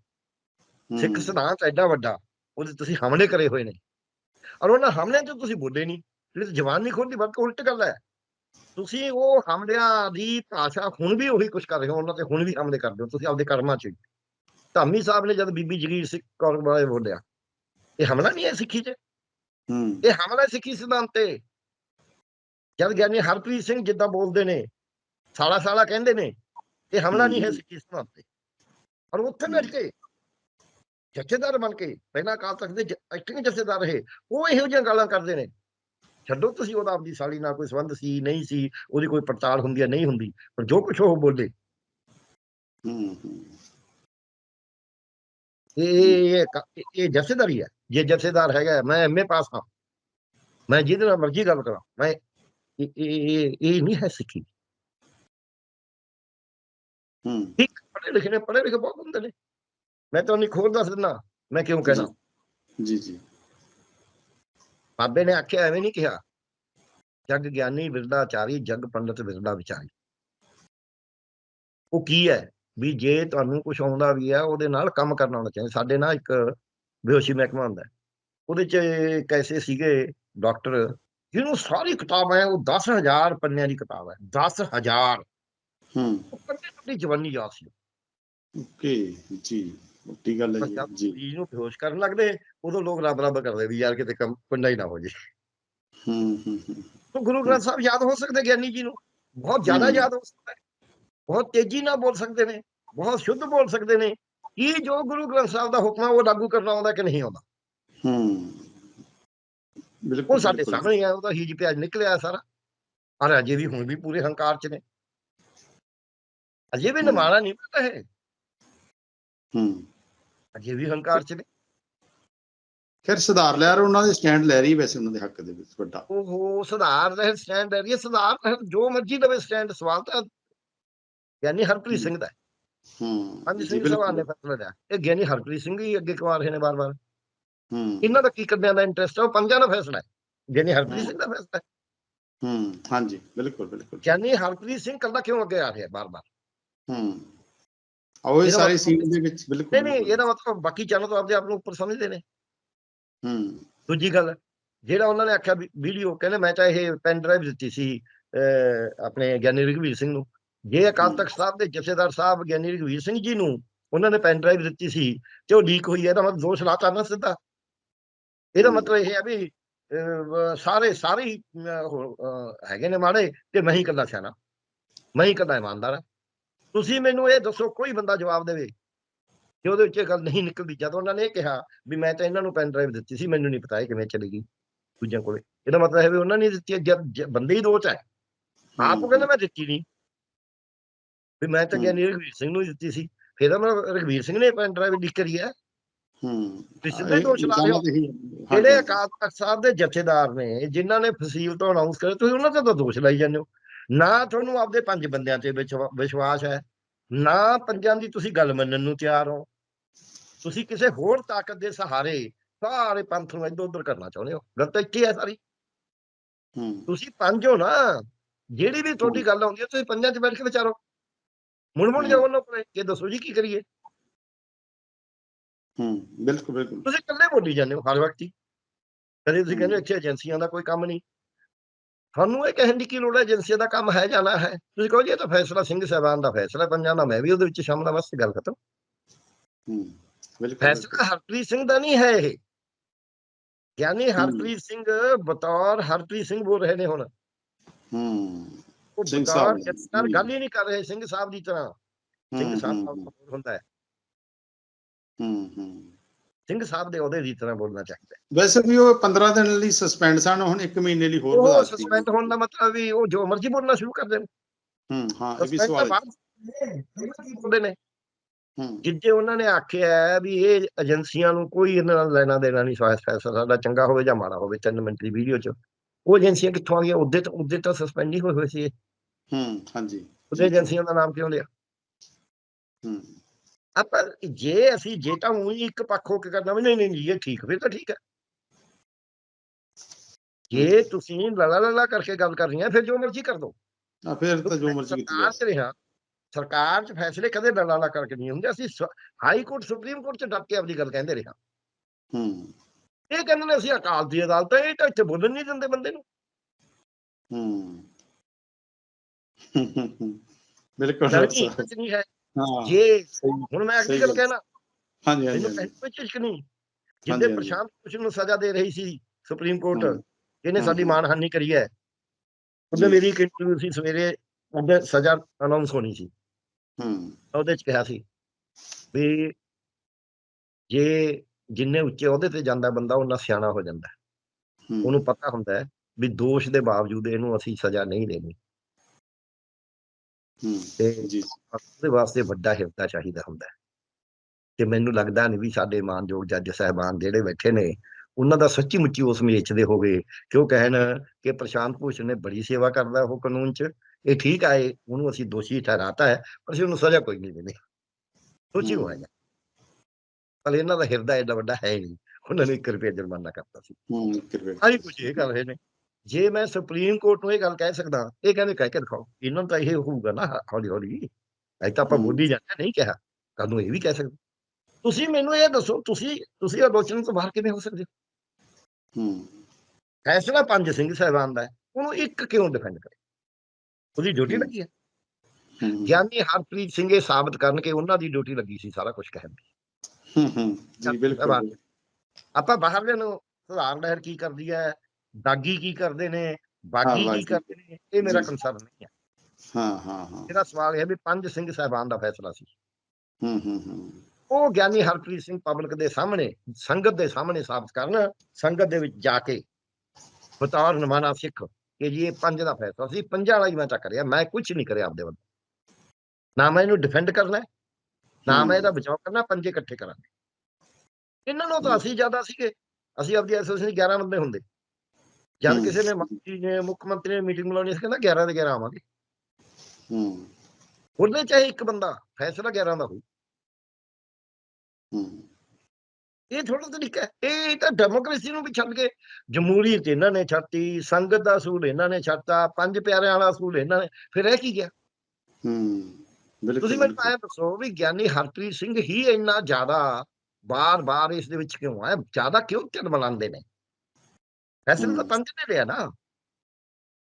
S2: ਸਿੱਖ ਸਿਧਾਂਤ ਐਡਾ ਵੱਡਾ ਉਹਦੇ ਤੁਸੀਂ ਹਮਲੇ ਕਰੇ ਹੋਏ ਨੇ। ਔਰ ਉਹਨਾਂ ਹਮਲਿਆਂ 'ਚ ਤੁਸੀਂ ਬੋਲੇ ਨਹੀਂ। ਜਿਹੜੀ ਜ਼ਬਾਨ ਨਹੀਂ ਖੋਲਦੀ ਬਲਕਿ ਉਲਟ ਗੱਲ ਹੈ। ਤੁਸੀਂ ਉਹ ਹਮਲਿਆਂ ਦੀ ਭਾਸ਼ਾ ਹੁਣ ਵੀ ਉਹੀ ਕੁਝ ਕਰ ਰਹੇ ਹੋ। ਉਹਨਾਂ ਤੇ ਹੁਣ ਵੀ ਹਮਲੇ ਕਰਦੇ ਹੋ। ਤੁਸੀਂ ਆਪਦੇ ਕਰਮਾਂ 'ਚ। ਧਾਮੀ ਸਾਹਿਬ ਨੇ ਜਦ ਬੀਬੀ ਜਗੀਰ ਸਿੰਘ ਕੌਰ ਬਾਰੇ ਬੋਲਿਆ ਇਹ ਹਮਲਾ ਨਹੀਂ ਹੈ ਸਿੱਖੀ 'ਚ? ਇਹ ਹਮਲਾ ਸਿੱਖੀ ਸਿਧਾਂਤ ਤੇ ਜਦ ਗਿਆਨੀ ਹਰਪ੍ਰੀਤ ਸਿੰਘ ਜਿੱਦਾਂ ਬੋਲਦੇ ਨੇ ਸਾਲਾ ਸਾਲਾ ਕਹਿੰਦੇ ਨੇ ਇਹ ਹਮਲਾ ਨਹੀਂ ਹੈ। ਸਿੱਖੀ ਸਿਧਾਂਤ ਤੇ। ਔਰ ਉੱਥੇ ਬੈਠ ਕੇ ਜਥੇਦਾਰ ਬਣ ਕੇ ਪਹਿਲਾਂ ਕਾਲ ਤੱਕ ਦੇ ਐਕਟਿੰਗ ਜਥੇਦਾਰ ਰਹੇ ਉਹ ਇਹੋ ਜਿਹੀਆਂ ਗੱਲਾਂ ਕਰਦੇ ਨੇ। ਛੱਡੋ ਤੁਸੀਂ ਉਹਦਾ ਆਪਦੀ ਸਾਲੀ ਨਾਲ ਕੋਈ ਸੰਬੰਧ ਸੀ ਨਹੀਂ ਸੀ ਉਹਦੀ ਕੋਈ ਪੜਤਾਲ ਹੁੰਦੀ ਹੈ ਨਹੀਂ ਹੁੰਦੀ ਪਰ ਜੋ ਕੁਝ ਉਹ ਬੋਲੇ।
S1: ਹੂੰ ਹੂੰ।
S2: ਇਹ ਇਹ ਜਥੇਦਾਰੀ ਹੈ। ਜੇ ਜਥੇਦਾਰ ਹੈਗਾ ਮੈਂ ਐਮਏ ਪਾਸ ਹਾਂ। ਮੈਂ ਜਿਹਦੇ ਨਾਲ ਮਰਜ਼ੀ ਗੱਲ ਕਰਾਂ। ਮੈਂ ਇਹ ਇਹ ਨਹੀਂ ਹੈ ਸਿੱਖੀ।
S1: ਹੂੰ।
S2: ਠੀਕ ਪੜ੍ਹੇ ਲਿਖੇ ਨੇ ਪੜ੍ਹੇ ਲਿਖੇ ਬਹੁਤ ਹੁੰਦੇ ਨੇ। ਮੈਂ ਤੁਹਾਨੂੰ ਇੱਕ ਹੋਰ ਦੱਸ ਦਿੰਦਾ। ਮੈਂ ਕਿਉਂ ਕਹਿਣਾ?
S1: ਜੀ। ਜੀ
S2: ਬਾਬੇ ਨੇ ਆਖਿਆ ਐਵੇਂ ਨਹੀਂ ਕਿਹਾ। ਜਗ ਗਿਆਨੀ ਵਿਰਦਾਚਾਰੀ ਜਗ ਪੰਡਤ ਵਿਰਦਾ ਵਿਚਾਰੀ। ਉਹ ਕੀ ਹੈ? ਵੀ ਜੇ ਤੁਹਾਨੂੰ ਕੁਝ ਆਉਂਦਾ ਵੀ ਹੈ ਉਹਦੇ ਨਾਲ ਕੰਮ ਕਰਨਾ ਆਉਣਾ ਚਾਹੀਦਾ। ਸਾਡੇ ਨਾਲ ਇੱਕ ਬੇਹੋਸ਼ੀ ਮਹਿਕਮਾ ਹੁੰਦਾ। ਉਹਦੇ ਚ ਇੱਕ ਐਸੇ ਸੀਗੇ ਡਾਕਟਰ ਜਿਹਨੂੰ ਸਾਰੀ ਕਿਤਾਬ ਹੈ ਉਹ 10000 ਪੰਨਿਆਂ ਦੀ ਕਿਤਾਬ ਹੈ। 10000
S1: ਹੂੰ।
S2: ਉਹ ਕੱਢੀ ਕੱਢੀ ਜਵਾਨੀ ਯਾਦ ਸੀ।
S1: ਓਕੇ ਜੀ ਵੱਡੀ ਗੱਲ ਹੈ ਜੀ ਜੀ।
S2: ਨੂੰ ਬੇਹੋਸ਼ ਕਰਨ ਲੱਗਦੇ ਉਦੋਂ ਲੋਕ ਰੱਬ ਰੱਬ ਕਰਦੇ ਵੀ ਯਾਰ ਕਿਤੇ ਕੰਮ ਪੰਡਾ ਹੀ ਨਾ ਹੋ ਜੇ।
S1: ਹੂੰ ਹੂੰ
S2: ਗੁਰੂ ਗ੍ਰੰਥ ਸਾਹਿਬ ਯਾਦ ਹੋ ਸਕਦੇ ਗਿਆਨੀ ਜੀ ਨੂੰ? ਬਹੁਤ ਜ਼ਿਆਦਾ। ਯਾਦ ਹੋ ਸਕਦਾ ਬਹੁਤ ਤੇਜ਼ੀ ਨਾਲ ਬੋਲ ਸਕਦੇ ਨੇ ਬਹੁਤ ਸ਼ੁੱਧ ਬੋਲ ਸਕਦੇ ਨੇ ਕੀ ਜੋ ਗੁਰੂ ਗ੍ਰੰਥ ਸਾਹਿਬ ਦਾ ਹੁਕਮ ਹੈ ਉਹ ਲਾਗੂ ਕਰਨਾ ਆਉਂਦਾ ਕਿ ਨਹੀਂ ਆਉਂਦਾ?
S1: ਹੂੰ। ਬਿਲਕੁਲ
S2: ਸਾਡੇ। ਸਾਹਮਣੇ ਹੈ ਉਹਦਾ ਹੀਜ ਪਿਆਜ ਨਿਕਲਿਆ ਸਾਰਾ। ਔਰ ਅਜੇ ਵੀ ਹੁਣ ਵੀ ਪੂਰੇ ਹੰਕਾਰ ਚ ਨੇ। ਅਜੇ ਵੀ। ਨਿਮਾਣਾ ਨਹੀਂ ਪਤਾ ਹੈ
S1: ਹੂੰ।
S2: ਅਜੇ ਵੀ ਹੰਕਾਰ ਚ ਨੇ।
S1: ਖੈਰ ਸੁਧਾਰ ਲਿਆ ਰਹੇ ਉਹਨਾਂ ਦੇ ਸਟੈਂਡ ਲੈ ਰਹੀ ਵੈਸੇ ਉਹਨਾਂ ਦੇ ਹੱਕ ਦੇ ਵਿੱਚ ਵੱਡਾ।
S2: ਉਹ ਸੁਧਾਰ ਰਹੇ ਸਟੈਂਡ ਹੈ ਇਹ ਸੁਧਾਰ ਜੋ ਮਰਜ਼ੀ ਲਵੇ ਸਟੈਂਡ ਸਵਾਲ ਤਾਂ ਯਾਨੀ ਹਰਪ੍ਰੀਤ ਸਿੰਘ ਦਾ ਹੈ। ਪੰਜ ਸਿੰਘ। ਸਭਾ ਨੇ ਫੈਸਲਾ ਲਿਆ। ਇਹ ਗਿਆਨੀ ਹਰਪ੍ਰੀਤ ਸਿੰਘ ਹੀ ਅੱਗੇ ਕਵਾ ਰਹੇ ਨੇ ਬਾਰ-ਬਾਰ
S1: ਹੂੰ।
S2: ਇਹਨਾਂ ਦਾ ਕੀ ਕਰਦਿਆਂ ਦਾ ਇੰਟਰਸਟ ਹੈ? ਉਹ ਪੰਜਾਂ ਦਾ ਫੈਸਲਾ ਹੈ। ਗਿਆਨੀ ਹਰਪ੍ਰੀਤ ਸਿੰਘ ਦਾ ਫੈਸਲਾ ਹੈ।
S1: ਹੂੰ ਹਾਂਜੀ ਬਿਲਕੁਲ ਬਿਲਕੁਲ।
S2: ਗਿਆਨੀ ਹਰਪ੍ਰੀਤ ਸਿੰਘ ਕੱਲਾ ਕਿਉਂ ਅੱਗੇ ਆ ਰਿਹਾ ਬਾਰ-ਬਾਰ
S1: ਹੂੰ। ਆਓ ਇਹ ਸਾਰੇ ਸੀਨ ਦੇ ਵਿੱਚ ਬਿਲਕੁਲ
S2: ਨਹੀਂ ਨਹੀਂ। ਇਹਦਾ ਮਤਲਬ ਬਾਕੀ ਚੈਨਲ ਤੋਂ ਆਪਦੇ ਆਪ ਨੂੰ ਉੱਪਰ ਸਮਝਦੇ ਨੇ।
S1: ਹੂੰ।
S2: ਦੂਜੀ ਗੱਲ ਜਿਹੜਾ ਉਹਨਾਂ ਨੇ ਆਖਿਆ ਵੀਡੀਓ ਕਹਿੰਦੇ ਮੈਂ ਤਾਂ ਇਹ ਪੈਨ ਡਰਾਈਵ ਦਿੱਤੀ ਸੀ ਆਪਣੇ ਗਿਆਨੀ ਰਘਵੀਰ ਸਿੰਘ ਨੂੰ। ਜੇ ਅਕਾਲ। ਤਖਤ ਸਾਹਿਬ ਦੇ ਜਥੇਦਾਰ ਸਾਹਿਬ ਗਿਆਨੀ ਰਘਵੀਰ ਸਿੰਘ ਜੀ ਨੂੰ ਉਹਨਾਂ ਨੇ ਪੈਨ ਡਰਾਈਵ ਦਿੱਤੀ ਸੀ ਤੇ ਉਹ ਲੀਕ ਹੋਈ ਹੈ ਇਹਦਾ ਮਤਲਬ ਦੋਸ਼ ਲਾਤਾ ਨਾ ਸਿੱਧਾ। ਇਹਦਾ। ਮਤਲਬ ਇਹ ਹੈ ਵੀ ਸਾਰੇ ਸਾਰੇ ਹੈਗੇ ਨੇ ਮਾੜੇ ਤੇ ਮੈਂ ਹੀ ਇਕੱਲਾ ਸਿਆਣਾ। ਮੈਂ ਹੀ ਇਕੱਲਾ ਇਮਾਨਦਾਰ ਤੁਸੀਂ ਮੈਨੂੰ ਇਹ ਦੱਸੋ ਕੋਈ ਬੰਦਾ ਜਵਾਬ ਦੇਵੇ? ਕਿ ਉਹਦੇ ਵਿੱਚ ਇਹ ਗੱਲ ਨਹੀਂ ਨਿਕਲਦੀ ਜਦੋਂ ਉਹਨਾਂ ਨੇ ਇਹ ਕਿਹਾ ਵੀ ਮੈਂ ਤਾਂ ਇਹਨਾਂ ਨੂੰ ਪੈਨ ਡਰਾਈਵ ਦਿੱਤੀ ਸੀ ਮੈਨੂੰ ਨਹੀਂ ਪਤਾ ਇਹ ਕਿਵੇਂ ਚਲੀ ਗਈ ਦੂਜਿਆਂ ਕੋਲੇ। ਇਹਦਾ ਮਤਲਬ ਹੈ ਵੀ ਉਹਨਾਂ ਨੇ ਦਿੱਤੀ ਜਦ ਬੰਦੇ ਹੀ ਦੋ ਚ ਹੈ। ਆਪ ਉਹ ਕਹਿੰਦਾ ਮੈਂ ਦਿੱਤੀ ਨਹੀਂ। ਵੀ ਮੈਂ ਤਾਂ। ਗਿਆਨੀ ਰਘਵੀਰ ਸਿੰਘ ਨੂੰ ਦਿੱਤੀ ਸੀ। ਫਿਰ ਇਹਦਾ ਮਤਲਬ ਰਘਵੀਰ ਸਿੰਘ ਨੇ ਪੈਨ ਡਰਾਈਵ ਲੀਕ ਕਰੀ ਹੈ।
S1: ਹੂੰ
S2: ਸਿੱਧੇ ਦੋਸ਼ ਲਾ ਰਹੇ ਹੋ ਜਿਹੜੇ ਅਕਾਲ ਤਖਤ ਸਾਹਿਬ ਦੇ ਜਥੇਦਾਰ ਨੇ ਜਿਨ੍ਹਾਂ ਨੇ ਫਸੀਲ ਤੋਂ ਅਨਾਉਂਸ ਕਰੇ ਤੁਸੀਂ ਉਹਨਾਂ ਤੇ ਤਾਂ ਦੋਸ਼ ਲਾਈ ਜਾਂਦੇ ਹੋ। ਨਾ ਤੁਹਾਨੂੰ ਆਪਦੇ ਪੰਜ ਬੰਦਿਆਂ ਤੇ ਵਿਸ਼ਵਾ- ਵਿਸ਼ਵਾਸ ਹੈ ਨਾ ਪੰਜਾਂ ਦੀ ਤੁਸੀਂ ਗੱਲ ਮੰਨਣ ਨੂੰ ਤਿਆਰ ਹੋ। ਤੁਸੀਂ ਕਿਸੇ ਹੋਰ ਤਾਕਤ ਦੇ ਸਹਾਰੇ ਸਾਰੇ ਪੰਥ ਨੂੰ ਇੱਧਰ ਉੱਧਰ ਕਰਨਾ ਚਾਹੁੰਦੇ ਹੋ। ਗੱਲ ਤਾਂ ਇੱਥੇ ਹੈ ਸਾਰੀ।
S1: ਹੂੰ।
S2: ਤੁਸੀਂ ਪੰਜ ਹੋ ਨਾ। ਜਿਹੜੀ ਵੀ ਤੁਹਾਡੀ ਗੱਲ ਆਉਂਦੀ ਹੈ ਤੁਸੀਂ ਪੰਜਾਂ 'ਚ ਬੈਠ ਕੇ ਵਿਚਾਰੋ। ਮੁੜ ਮੁੜ। ਜਾਓ ਉਹਨਾਂ ਕੋਲੇ ਕਿ ਦੱਸੋ ਜੀ ਕੀ ਕਰੀਏ?
S1: ਹੂੰ ਬਿਲਕੁਲ ਬਿਲਕੁਲ।
S2: ਤੁਸੀਂ ਇਕੱਲੇ ਬੋਲੀ ਜਾਂਦੇ ਹੋ ਹਰ ਵਕਤ ਹੀ। ਕਦੇ ਤੁਸੀਂ ਕਹਿੰਦੇ। ਇੱਥੇ ਏਜੰਸੀਆਂ ਦਾ ਕੋਈ ਕੰਮ ਨਹੀਂ। ਤੁਹਾਨੂੰ ਇਹ ਕਹਿਣ ਦੀ ਕੀ ਲੋੜ ਹੈ ਏਜੰਸੀਆਂ ਦਾ ਕੰਮ ਹੈ ਜਾਣਾ ਹੈ? ਤੁਸੀਂ ਕਹੋ ਜੀ ਇਹ ਤਾਂ ਫੈਸਲਾ ਸਿੰਘ ਸਾਹਿਬਾਨ ਦਾ ਫੈਸਲਾ ਪੰਜਾਂ ਦਾ ਮੈਂ ਵੀ ਉਹਦੇ ਵਿੱਚ ਸ਼ਾਮਲ ਹਾਂ ਬਸ ਗੱਲ ਖਤਮ।
S1: ਹੂੰ ਬਿਲਕੁਲ
S2: ਫੈਸਲਾ ਹਰਪ੍ਰੀਤ ਸਿੰਘ ਦਾ ਨਹੀਂ ਹੈ ਇਹ। ਯਾਨੀ ਹਰਪ੍ਰੀਤ ਸਿੰਘ ਬਤੌਰ ਹਰਪ੍ਰੀਤ ਸਿੰਘ ਬੋਲ ਰਹੇ ਨੇ ਹੁਣ।
S1: ਹੂੰ
S2: ਉਹ
S1: ਸਿੰਘ ਸਾਹਿਬ।
S2: ਜਥੇਦਾਰ ਗੱਲ ਹੀ ਨਹੀਂ ਕਰ ਰਹੇ ਸਿੰਘ ਸਾਹਿਬ ਦੀ ਤਰ੍ਹਾਂ। ਸਿੰਘ ਸਾਹਿਬ ਦਾ ਹੁੰਦਾ ਹੈ।
S1: ਹੂੰ ਹੂੰ।
S2: ਸਿੰਘ ਸਾਹਿਬ ਦੇ ਉਹਦੇ ਦੀ ਤਰ੍ਹਾਂ ਬੋਲਣਾ ਚਾਹੀਦਾ
S1: ਵੈਸੇ ਵੀ ਉਹ 15 ਦਿਨ ਲਈ ਸਸਪੈਂਡ ਸਨ ਹੁਣ 1 ਮਹੀਨੇ ਲਈ ਹੋਰ ਵਧਾ ਦਿੱਤੀ।
S2: ਸਸਪੈਂਡ ਹੋਣ ਦਾ ਮਤਲਬ ਵੀ ਉਹ ਜੋ ਮਰਜ਼ੀ ਬੋਲਣਾ ਸ਼ੁਰੂ ਕਰ ਦੇਣ।
S1: ਹੂੰ ਹਾਂ ਇਹ ਵੀ
S2: ਸਸਪੈਂਡ
S1: ਸਵਾਲ
S2: ਤੋਂ
S1: ਹੈ
S2: ਬਾਅਦ ਬੋਲਦੇ ਨੇ।
S1: ਹੂੰ।
S2: ਜਿੱਦੇ ਉਹਨਾਂ ਨੇ ਆਖਿਆ ਵੀ ਇਹ ਏਜੰਸੀਆਂ ਨੂੰ ਕੋਈ ਇਹਨਾਂ ਨਾਲ ਲੈਣਾ ਦੇਣਾ ਨਹੀਂ ਫੈਸਲਾ ਸਾਡਾ ਚੰਗਾ ਹੋਵੇ ਜਾਂ ਮਾੜਾ ਹੋਵੇ ਤਿੰਨ ਮਿੰਟ ਦੀ ਵੀਡੀਓ 'ਚ। ਉਹ ਏਜੰਸੀਆਂ ਕਿੱਥੋਂ ਆ ਗਈਆਂ? ਉਹਦੇ ਤੋਂ ਉਹਦੇ ਤਾਂ ਸਸਪੈਂਡ ਨਹੀਂ ਹੋਏ ਹੋਏ ਸੀ।
S1: ਹੂੰ ਹਾਂਜੀ।
S2: ਉਹਦੇ ਏਜੰਸੀਆਂ ਦਾ ਨਾਮ ਕਿਉਂ ਲਿਆ?
S1: ਹੂੰ।
S2: ਆਪਾਂ ਜੇ ਅਸੀਂ ਜੇ ਤਾਂ ਉਹੀ ਇੱਕ ਪੱਖ ਹੋ ਕੇ ਕਰਨਾ ਵੀ ਨਹੀਂ ਨਹੀਂ ਜੀ, ਇਹ ਠੀਕ ਫਿਰ ਤਾਂ ਠੀਕ ਹੈ। ਜੇ ਤੁਸੀਂ ਲਲਾ ਲਲਾ ਕਰਕੇ ਗੱਲ ਕਰ ਰਹੀਆਂ ਫਿਰ ਜੋ ਮਰਜ਼ੀ ਕਰ ਦੋ
S1: ਆ ਫਿਰ ਤਾਂ ਜੋ ਮਰਜ਼ੀ ਕੀਤੀ
S2: ਸਰਕਾਰ ਚ ਰਿਹਾ। ਸਰਕਾਰ ਚ ਫੈਸਲੇ ਕਦੇ ਲਲਾ ਲਲਾ ਕਰਕੇ ਨਹੀਂ ਹੁੰਦੇ। ਅਸੀਂ ਹਾਈ ਕੋਰਟ ਸੁਪਰੀਮ ਕੋਰਟ ਚ ਡਟ ਕੇ ਆਪਣੀ ਗੱਲ ਕਹਿੰਦੇ ਰਿਹਾ
S1: ਹੂੰ।
S2: ਇਹ ਕਹਿੰਦੇ ਨੇ ਅਸੀਂ ਅਕਾਲ ਦੀ ਅਦਾਲਤ ਹੈ ਇਹ ਤਾਂ ਇੱਥੇ ਬੋਲਣ ਨਹੀਂ ਦਿੰਦੇ ਬੰਦੇ ਨੂੰ
S1: ਹੂੰ ਬਿਲਕੁਲ
S2: ਨਹੀਂ ਹੈ ਜੇ ਹੁਣ ਮੈਂ
S1: ਸਹੀ
S2: ਅਗਲੀ ਗੱਲ
S1: ਗੱਲ।
S2: ਕਹਿਣਾ
S1: ਹਾਂਜੀ ਹਾਂਜੀ
S2: ਮੈਨੂੰ
S1: ਹਾਂਜੀ
S2: ਕੋਈ ਚਿਸ਼ਕ ਨਹੀਂ
S1: ਹਾਂਜੀ,
S2: ਜਿੱਦੇ
S1: ਹਾਂਜੀ।
S2: ਪ੍ਰਸ਼ਾਂਤ ਭੂਸ਼ਣ ਨੂੰ ਸਜ਼ਾ ਦੇ ਰਹੀ ਸੀ ਸੁਪਰੀਮ ਕੋਰਟ ਇਹਨੇ ਸਾਡੀ। ਮਾਨਹਾਨੀ ਕਰੀ ਹੈ ਉਹਨੇ। ਮੇਰੀ ਇੱਕ ਇੰਟਰਵਿਊ ਸੀ ਸਵੇਰੇ ਉਹਦੇ ਸਜ਼ਾ ਅਨਾਉਂਸ ਹੋਣੀ ਸੀ
S1: ਹੂੰ
S2: ਉਹਦੇ ਚ ਕਿਹਾ ਸੀ ਵੀ ਜੇ ਜਿੰਨੇ ਉੱਚੇ ਅਹੁਦੇ ਤੇ ਜਾਂਦਾ ਬੰਦਾ ਉਹਨਾਂ ਸਿਆਣਾ ਹੋ ਜਾਂਦਾ। ਉਹਨੂੰ ਪਤਾ ਹੁੰਦਾ ਹੈ ਵੀ ਦੋਸ਼ ਦੇ ਬਾਵਜੂਦ ਇਹਨੂੰ ਅਸੀਂ ਸਜ਼ਾ ਨਹੀਂ ਦੇਣੀ।
S1: ਹੂੰ
S2: ਤੇ
S1: ਜੀ।
S2: ਉਹਦੇ ਵਾਸਤੇ ਵੱਡਾ ਹਿਰਦਾ ਚਾਹੀਦਾ ਹੁੰਦਾ ਤੇ ਮੈਨੂੰ ਲੱਗਦਾ ਨਹੀਂ ਵੀ ਸਾਡੇ ਮਾਨਯੋਗ ਜੱਜ ਸਾਹਿਬਾਨ ਜਿਹੜੇ ਬੈਠੇ ਨੇ ਉਹਨਾਂ ਦਾ ਸੱਚੀ ਮੁੱਚੀ ਉਸ ਮੇਚ ਦੇ ਹੋਵੇ ਕਿ ਉਹ ਕਹਿਣ ਕਿ ਪ੍ਰਸ਼ਾਂਤ ਭੂਸ਼ਣ ਨੇ ਬੜੀ ਸੇਵਾ ਕਰਦਾ ਉਹ ਕਾਨੂੰਨ 'ਚ ਇਹ ਠੀਕ ਆ ਇਹ ਉਹਨੂੰ ਅਸੀਂ ਦੋਸ਼ੀ ਠਹਿਰਾਤਾ ਹੈ ਪਰ ਅਸੀਂ ਉਹਨੂੰ ਸਜ਼ਾ ਕੋਈ ਨਹੀਂ ਦੇਣੀ। ਦੋਸ਼ੀ
S1: ਹਮ।
S2: ਪਰ ਇਹਨਾਂ ਦਾ ਹਿਰਦਾ ਏਡਾ ਵੱਡਾ ਹੈ ਨਹੀਂ। ਉਹਨਾਂ ਨੇ 1 ਰੁਪਏ ਜੁਰਮਾਨਾ ਕਰਤਾ ਸੀ।
S1: ਹੂੰ ਕਿਰਪਾ
S2: ਆਹੀ ਕੁਝ ਇਹ ਕਰ ਰਹੇ ਨੇ ਜੇ ਮੈਂ ਸੁਪਰੀਮ ਕੋਰਟ ਨੂੰ ਇਹ ਗੱਲ ਕਹਿ ਸਕਦਾ ਇਹ ਕਹਿੰਦੇ ਕਹਿ ਕੇ ਦਿਖਾਓ ਇਹਨਾਂ ਨੂੰ ਤਾਂ ਇਹ ਹੋਊਗਾ ਨਾ ਹੌਲੀ ਹੌਲੀ ਅਜੇ ਤਾਂ ਆਪਾਂ। ਬੋਲੀ ਜਾਂਦੇ ਨਹੀਂ ਕਿਹਾ ਕੱਲ ਨੂੰ ਇਹ ਵੀ ਕਹਿ ਸਕਦੇ। ਤੁਸੀਂ ਮੈਨੂੰ ਇਹ ਦੱਸੋ ਤੁਸੀਂ ਤੁਸੀਂ ਆਲੋਚਨਾ ਤੋਂ ਬਾਹਰ ਕਿਵੇਂ ਹੋ ਸਕਦੇ ਹੋ?
S1: ਹੂੰ।
S2: ਫੈਸਲਾ ਪੰਜ ਸਿੰਘ ਸਾਹਿਬਾਨ ਦਾ ਉਹਨੂੰ ਇੱਕ ਕਿਉਂ ਡਿਫੈਂਡ ਕਰੇ? ਉਹਦੀ ਡਿਊਟੀ। ਲੱਗੀ ਹੈ।
S1: ਹੂੰ।
S2: ਗਿਆਨੀ ਹਰਪ੍ਰੀਤ ਸਿੰਘ ਇਹ ਸਾਬਤ ਕਰਨ ਕਿ ਉਹਨਾਂ ਦੀ ਡਿਊਟੀ ਲੱਗੀ ਸੀ ਸਾਰਾ ਕੁਝ ਕਹਿਣ ਦੀ।
S1: ਹੂੰ ਹੂੰ। ਜੀ ਬਿਲਕੁਲ।
S2: ਆਪਾਂ ਬਾਹਰਲੇ ਨੂੰ ਸੁਧਾਰ ਲਹਿਰ ਕੀ ਕਰਦੀ ਹੈ ਦਾਗੀ ਕੀ ਕਰਦੇ ਨੇ? ਬਾਗੀ ਕੀ। ਕਰਦੇ ਨੇ? ਇਹ ਮੇਰਾ
S1: ਜੀ।
S2: ਕੰਸਰਨ ਨਹੀਂ ਹੈ
S1: ਹਾਂ ਹਾਂ ਹਾਂ।
S2: ਮੇਰਾ ਸਵਾਲ ਇਹ ਹੈ ਵੀ ਪੰਜ ਸਿੰਘ ਸਾਹਿਬਾਨ ਦਾ ਫੈਸਲਾ ਸੀ।
S1: ਹੂੰ ਹੂੰ ਹੂੰ।
S2: ਉਹ ਗਿਆਨੀ ਹਰਪ੍ਰੀਤ ਸਿੰਘ ਪਬਲਿਕ ਦੇ ਸਾਹਮਣੇ ਸੰਗਤ ਦੇ ਸਾਹਮਣੇ ਸਾਬਤ ਕਰਨ ਸੰਗਤ ਦੇ ਵਿੱਚ ਜਾ ਕੇ ਬਤੌਰ ਨਮਾਨਾ ਸਿੱਖ ਕਿ ਜੀ ਇਹ ਪੰਜ ਦਾ ਫੈਸਲਾ ਸੀ। ਪੰਜਾਂ ਵਾਲਾ ਹੀ ਮੈਂ ਤਾਂ ਕਰਿਆ ਮੈਂ ਕੁਝ ਨਹੀਂ ਕਰਿਆ ਆਪਦੇ ਵੱਲ। ਨਾ ਮੈਂ ਇਹਨੂੰ ਡਿਫੈਂਡ ਕਰਨਾ ਨਾ ਮੈਂ ਇਹਦਾ ਬਚਾਅ ਕਰਨਾ ਪੰਜੇ ਇਕੱਠੇ ਕਰਾਂਗੇ? ਇਹਨਾਂ ਨੂੰ ਤਾਂ। ਅਸੀਂ ਜ਼ਿਆਦਾ ਸੀਗੇ। ਅਸੀਂ ਆਪਦੀ ਐਸੋਸੀਏਸ਼ਨ 11 ਬੰਦੇ ਹੁੰਦੇ। ਜਦ। ਕਿਸੇ ਨੇ ਮੰਤਰੀ ਨੇ ਮੁੱਖ ਮੰਤਰੀ ਨੇ ਮੀਟਿੰਗ ਬੁਲਾਉਣੀ ਸੀ ਕਹਿੰਦਾ 11 ਦੇ 11 ਆਵਾਂਗੇ।
S1: ਹੂੰ।
S2: ਉਹਦੇ ਚਾਹੇ ਇੱਕ ਬੰਦਾ ਫੈਸਲਾ 11 ਦਾ ਹੋਊ।
S1: ਹੂੰ।
S2: ਇਹ ਥੋੜਾ ਤਰੀਕਾ ਇਹ ਤਾਂ ਡੈਮੋਕ੍ਰੇਸੀ ਨੂੰ ਵੀ ਛੱਡ ਕੇ ਜਮਹੂਰੀਅਤ ਇਹਨਾਂ ਨੇ ਛੱਡਤੀ ਸੰਗਤ ਦਾ ਅਸੂਲ ਇਹਨਾਂ ਨੇ ਛੱਡਤਾ ਪੰਜ ਪਿਆਰਿਆਂ ਵਾਲਾ ਅਸੂਲ ਇਹਨਾਂ ਨੇ ਫਿਰ ਇਹ ਕੀ ਗਿਆ?
S1: ਹੂੰ।
S2: ਤੁਸੀਂ ਮੈਨੂੰ। ਐਂ ਦੱਸੋ ਵੀ ਗਿਆਨੀ ਹਰਪ੍ਰੀਤ ਸਿੰਘ ਹੀ ਇੰਨਾ ਜ਼ਿਆਦਾ ਬਾਰ-ਬਾਰ ਇਸ ਦੇ ਵਿੱਚ ਕਿਉਂ ਹੈ ਜ਼ਿਆਦਾ ਕਿਉਂ ਧਿਰ ਮਲਾਉਂਦੇ ਨੇ? ਫੈਸਲਾ ਤਾਂ। ਪੰਜ ਨੇ ਲਿਆ ਨਾ।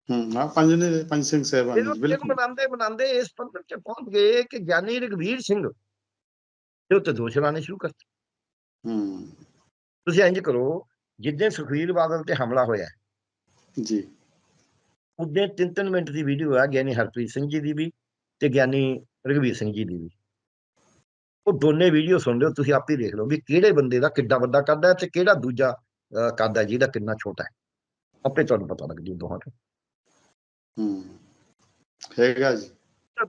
S1: ਹੂੰ ਪੰਜ ਨੇ ਪੰਜ ਸਿੰਘ ਸਾਹਿਬਾਨ
S2: ਇਹਨੂੰ
S1: ਜੀ,
S2: ਧਿਰ
S1: ਬਿਲਕੁਲ।
S2: ਮਲਾਉਂਦੇ ਮਲਾਉਂਦੇ ਇਸ ਪੱਧਰ 'ਚ ਪਹੁੰਚ ਗਏ ਕਿ ਗਿਆਨੀ ਰਘਵੀਰ ਸਿੰਘ ਦੇ ਉੱਤੇ ਦੋਸ਼ ਲਾਣੇ ਸ਼ੁਰੂ ਕਰਤੇ
S1: ਹੂੰ।
S2: ਤੁਸੀਂ ਇੰਜ ਕਰੋ ਜਿੱਦਾਂ ਸੁਖਵੀਰ ਬਾਦਲ ਤੇ ਹਮਲਾ ਹੋਇਆ
S1: ਜੀ।
S2: ਉਦੋਂ ਤਿੰਨ ਤਿੰਨ ਮਿੰਟ ਦੀ ਵੀਡੀਓ ਆ ਗਿਆਨੀ ਹਰਪ੍ਰੀਤ ਸਿੰਘ ਜੀ ਦੀ ਵੀ ਤੇ ਗਿਆਨੀ ਰਘਵੀਰ ਸਿੰਘ ਜੀ ਦੀ ਵੀ। ਉਹ ਦੋਨੇ ਵੀਡੀਓ ਸੁਣ ਲਿਓ ਤੁਸੀਂ ਆਪ ਹੀ ਦੇਖ ਲਓ ਵੀ ਕਿਹੜੇ ਬੰਦੇ ਦਾ ਕਿੱਡਾ ਵੱਡਾ ਕੱਦ ਹੈ ਤੇ ਕਿਹੜਾ ਦੂਜਾ ਕੱਦ ਹੈ ਜਿਹਦਾ ਕਿੰਨਾ ਛੋਟਾ ਹੈ। ਆਪੇ ਤੁਹਾਨੂੰ ਪਤਾ ਲੱਗ ਜੂ ਦੋਹਾਂ ਤੋਂ
S1: ਹੂੰ ਹੈਗਾ ਜੀ।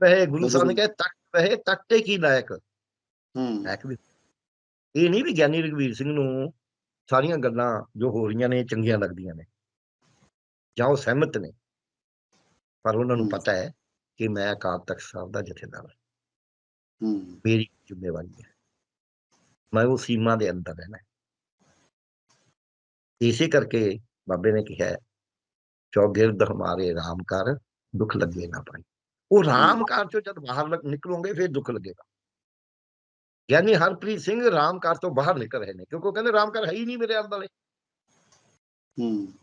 S2: ਵਹਿ ਗੁਰੂ ਸਾਹਿਬ ਨੇ। ਕਿਹਾ ਤਖਤ ਵਹਿ ਤਖਤੇ ਕੀ ਲਾਇਕ?
S1: ਹੂੰ।
S2: ਹੈ ਕਿ ਵੀ ਇਹ ਨਹੀਂ ਵੀ ਗਿਆਨੀ ਰਘਵੀਰ ਸਿੰਘ ਨੂੰ ਸਾਰੀਆਂ ਗੱਲਾਂ ਜੋ ਹੋ ਰਹੀਆਂ ਨੇ ਚੰਗੀਆਂ ਲੱਗਦੀਆਂ ਨੇ। ਜਾਂ ਉਹ ਸਹਿਮਤ ਨੇ। ਪਰ ਉਹਨਾਂ ਨੂੰ। ਪਤਾ ਹੈ ਕਿ ਮੈਂ ਅਕਾਲ ਤਖਤ ਸਾਹਿਬ ਦਾ ਜਥੇਦਾਰ ਹਾਂ।
S1: ਹੂੰ।
S2: ਮੇਰੀ ਜ਼ਿੰਮੇਵਾਰੀ ਹੈ। ਮੈਂ ਉਹ ਸੀਮਾ ਦੇ ਅੰਦਰ ਰਹਿਣਾ। ਇਸੇ ਕਰਕੇ ਬਾਬੇ ਨੇ ਕਿਹਾ ਚੌਗਿਰਦ ਹਮਾਰੇ ਰਾਮ ਕਰ ਦੁੱਖ ਲੱਗੇ ਨਾ ਪਾਈ। ਉਹ ਰਾਮ ਕਾਰ ਚੋਂ ਜਦ ਬਾਹਰ ਲੱਗ- ਨਿਕਲੋਗੇ ਫਿਰ ਦੁੱਖ ਲੱਗੇਗਾ। ਯਾਨੀ ਹਰਪ੍ਰੀਤ ਸਿੰਘ ਰਾਮ ਕਾਰ ਤੋਂ ਬਾਹਰ ਨਿਕਲ ਰਹੇ ਨੇ ਕਿਉਂਕਿ ਉਹ ਕਹਿੰਦੇ ਰਾਮ ਕਾਰ ਹੈ ਹੀ ਨਹੀਂ ਮੇਰੇ ਦੁਆਲੇ।
S1: ਹੂੰ।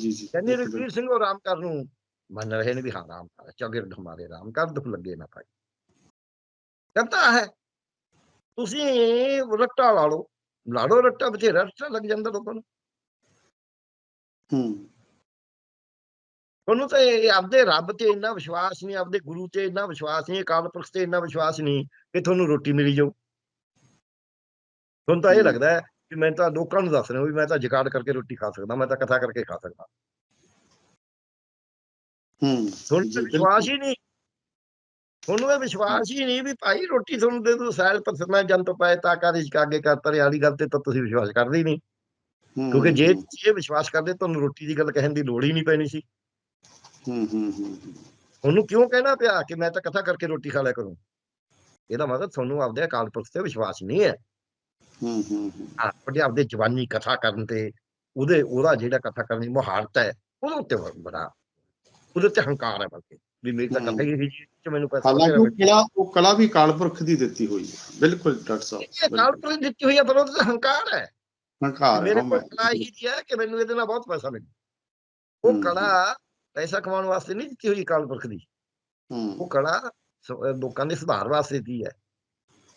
S1: ਜੀ ਜੀ।
S2: ਯਾਨੀ
S1: ਬਿਲਕੁਲ,
S2: ਰਘਵੀਰ ਸਿੰਘ ਉਹ ਰਾਮ ਕਾਰ ਨੂੰ ਮੰਨ ਰਹੇ ਨੇ ਵੀ ਹਾਂ ਰਾਮ ਕਾਰ ਹੈ, ਚੌਗਿਰਦ ਹਮਾਰੇ ਰਾਮ ਕਾਰ ਦੁੱਖ ਲੱਗੇ ਨਾ ਪਾਈ ਕਹਿੰਦਾ ਹੈ ਤੁਸੀਂ ਰੱਟਾ ਲਾ ਲਓ ਲਾੜੋ ਰੱਟਾ ਬਥੇਰਾ ਰੱਟਾ ਲੱਗ ਜਾਂਦਾ ਲੋਕਾਂ ਨੂੰ।
S1: ਹੂੰ।
S2: ਤੁਹਾਨੂੰ ਤਾਂ ਇਹ ਆਪਦੇ ਰੱਬ ਤੇ ਇੰਨਾ ਵਿਸ਼ਵਾਸ ਨਹੀਂ ਆਪਦੇ ਗੁਰੂ ਤੇ ਇੰਨਾ ਵਿਸ਼ਵਾਸ ਨਹੀਂ ਅਕਾਲ ਪੁਰਖ ਤੇ ਇੰਨਾ ਵਿਸ਼ਵਾਸ ਨਹੀਂ ਕਿ ਤੁਹਾਨੂੰ ਰੋਟੀ ਮਿਲੀ ਜਾਊ। ਤੁਹਾਨੂੰ ਤਾਂ ਇਹ। ਲੱਗਦਾ ਕਿ ਮੈਂ ਤਾਂ ਲੋਕਾਂ ਨੂੰ ਦੱਸ ਰਿਹਾ ਵੀ ਮੈਂ ਤਾਂ ਜਗਾੜ ਕਰਕੇ ਰੋਟੀ ਖਾ ਸਕਦਾ ਮੈਂ ਤਾਂ ਕਥਾ ਕਰਕੇ ਖਾ ਸਕਦਾ।
S1: ਹੂੰ।
S2: ਤੁਹਾਨੂੰ। ਵਿਸ਼ਵਾਸ ਹੀ ਨਹੀਂ। ਤੁਹਾਨੂੰ ਇਹ ਵਿਸ਼ਵਾਸ ਹੀ ਨਹੀਂ ਵੀ ਭਾਈ ਰੋਟੀ ਤੁਹਾਨੂੰ ਦੇ ਦੂ ਸਹਿਲ ਪਰ ਮੈਂ ਜੰਤ ਪਾਏ ਤਾਂ ਕਾ ਰਿਜਕ ਅੱਗੇ ਕਰ ਤਰੇ ਵਾਲੀ ਗੱਲ ਤੇ ਤਾਂ ਤੁਸੀਂ ਵਿਸ਼ਵਾਸ ਕਰਦੇ ਹੀ ਨਹੀਂ। ਕਿਉਂਕਿ ਜੇ ਇਹ ਵਿਸ਼ਵਾਸ ਕਰਦੇ ਤੁਹਾਨੂੰ ਰੋਟੀ ਦੀ ਗੱਲ ਕਹਿਣ ਦੀ ਲੋੜ ਹੀ ਨਹੀਂ ਪੈਣੀ ਸੀ।
S1: ਹੂੰ ਹੂੰ ਹੂੰ
S2: ਉਹਨੂੰ ਕਿਉਂ ਕਹਿਣਾ ਪਿਆ ਕਿ ਮੈਂ ਤਾਂ ਕਥਾ ਕਰਕੇ ਰੋਟੀ ਖਾ ਲਿਆ ਕਰੂੰ? ਇਹਦਾ ਮਤਲਬ ਤੁਹਾਨੂੰ ਆਪਦੇ ਅਕਾਲ ਪੁਰਖ ਤੇ ਵਿਸ਼ਵਾਸ ਨਹੀਂ ਹੈ।
S1: ਹੂੰ ਹੂੰ
S2: ਆਪਣੇ ਆਪਦੇ ਜਵਾਨੀ ਕਥਾ ਕਰਨ ਤੇ ਉਹਦੇ ਉਹਦਾ ਜਿਹੜਾ ਕਥਾ ਕਰਨ ਦੀ ਮੁਹਾਰਤ ਹੈ ਉਹਦੇ ਉੱਤੇ ਬੜਾ ਉਹਦੇ ਤੇ ਹੰਕਾਰ ਹੈ ਬਲਕਿ ਵੀ ਮੇਰੀ ਤਾਂ ਕਥਾ ਹੀ ਇਹੀ ਜੀ ਮੈਨੂੰ ਪੈਸਾ
S1: ਹਾਲਾਂਕਿ ਉਹ ਕਲਾ ਉਹ ਕਲਾ ਵੀ ਕਾਲਪੁਰਖ ਦੀ ਦਿੱਤੀ ਹੋਈ ਹੈ। ਬਿਲਕੁਲ ਡਾਕਟਰ। ਸਾਹਿਬ
S2: ਇਹ ਅਕਾਲ ਪੁਰਖ ਦੀ ਦਿੱਤੀ ਹੋਈ ਹੈ ਪਰ ਉਹਦੇ ਤੇ ਹੰਕਾਰ ਹੈ।
S1: ਹੰਕਾਰ
S2: ਮੇਰੇ ਕੋਲ ਕਲਾ ਹੀ ਦੀ ਹੈ ਕਿ ਮੈਨੂੰ ਇਹਦੇ ਨਾਲ ਬਹੁਤ ਪੈਸਾ ਮਿਲੇ ਉਹ ਕਲਾ ਪੈਸਾ ਕਮਾਉਣ ਵਾਸਤੇ ਨਹੀਂ ਦਿੱਤੀ ਹੋਈ ਅਕਾਲ ਪੁਰਖ ਦੀ।
S1: ਹੂੰ।
S2: ਉਹ ਕਲਾ ਸ- ਲੋਕਾਂ ਦੇ ਸੁਧਾਰ ਵਾਸਤੇ ਦਿੱਤੀ ਹੈ।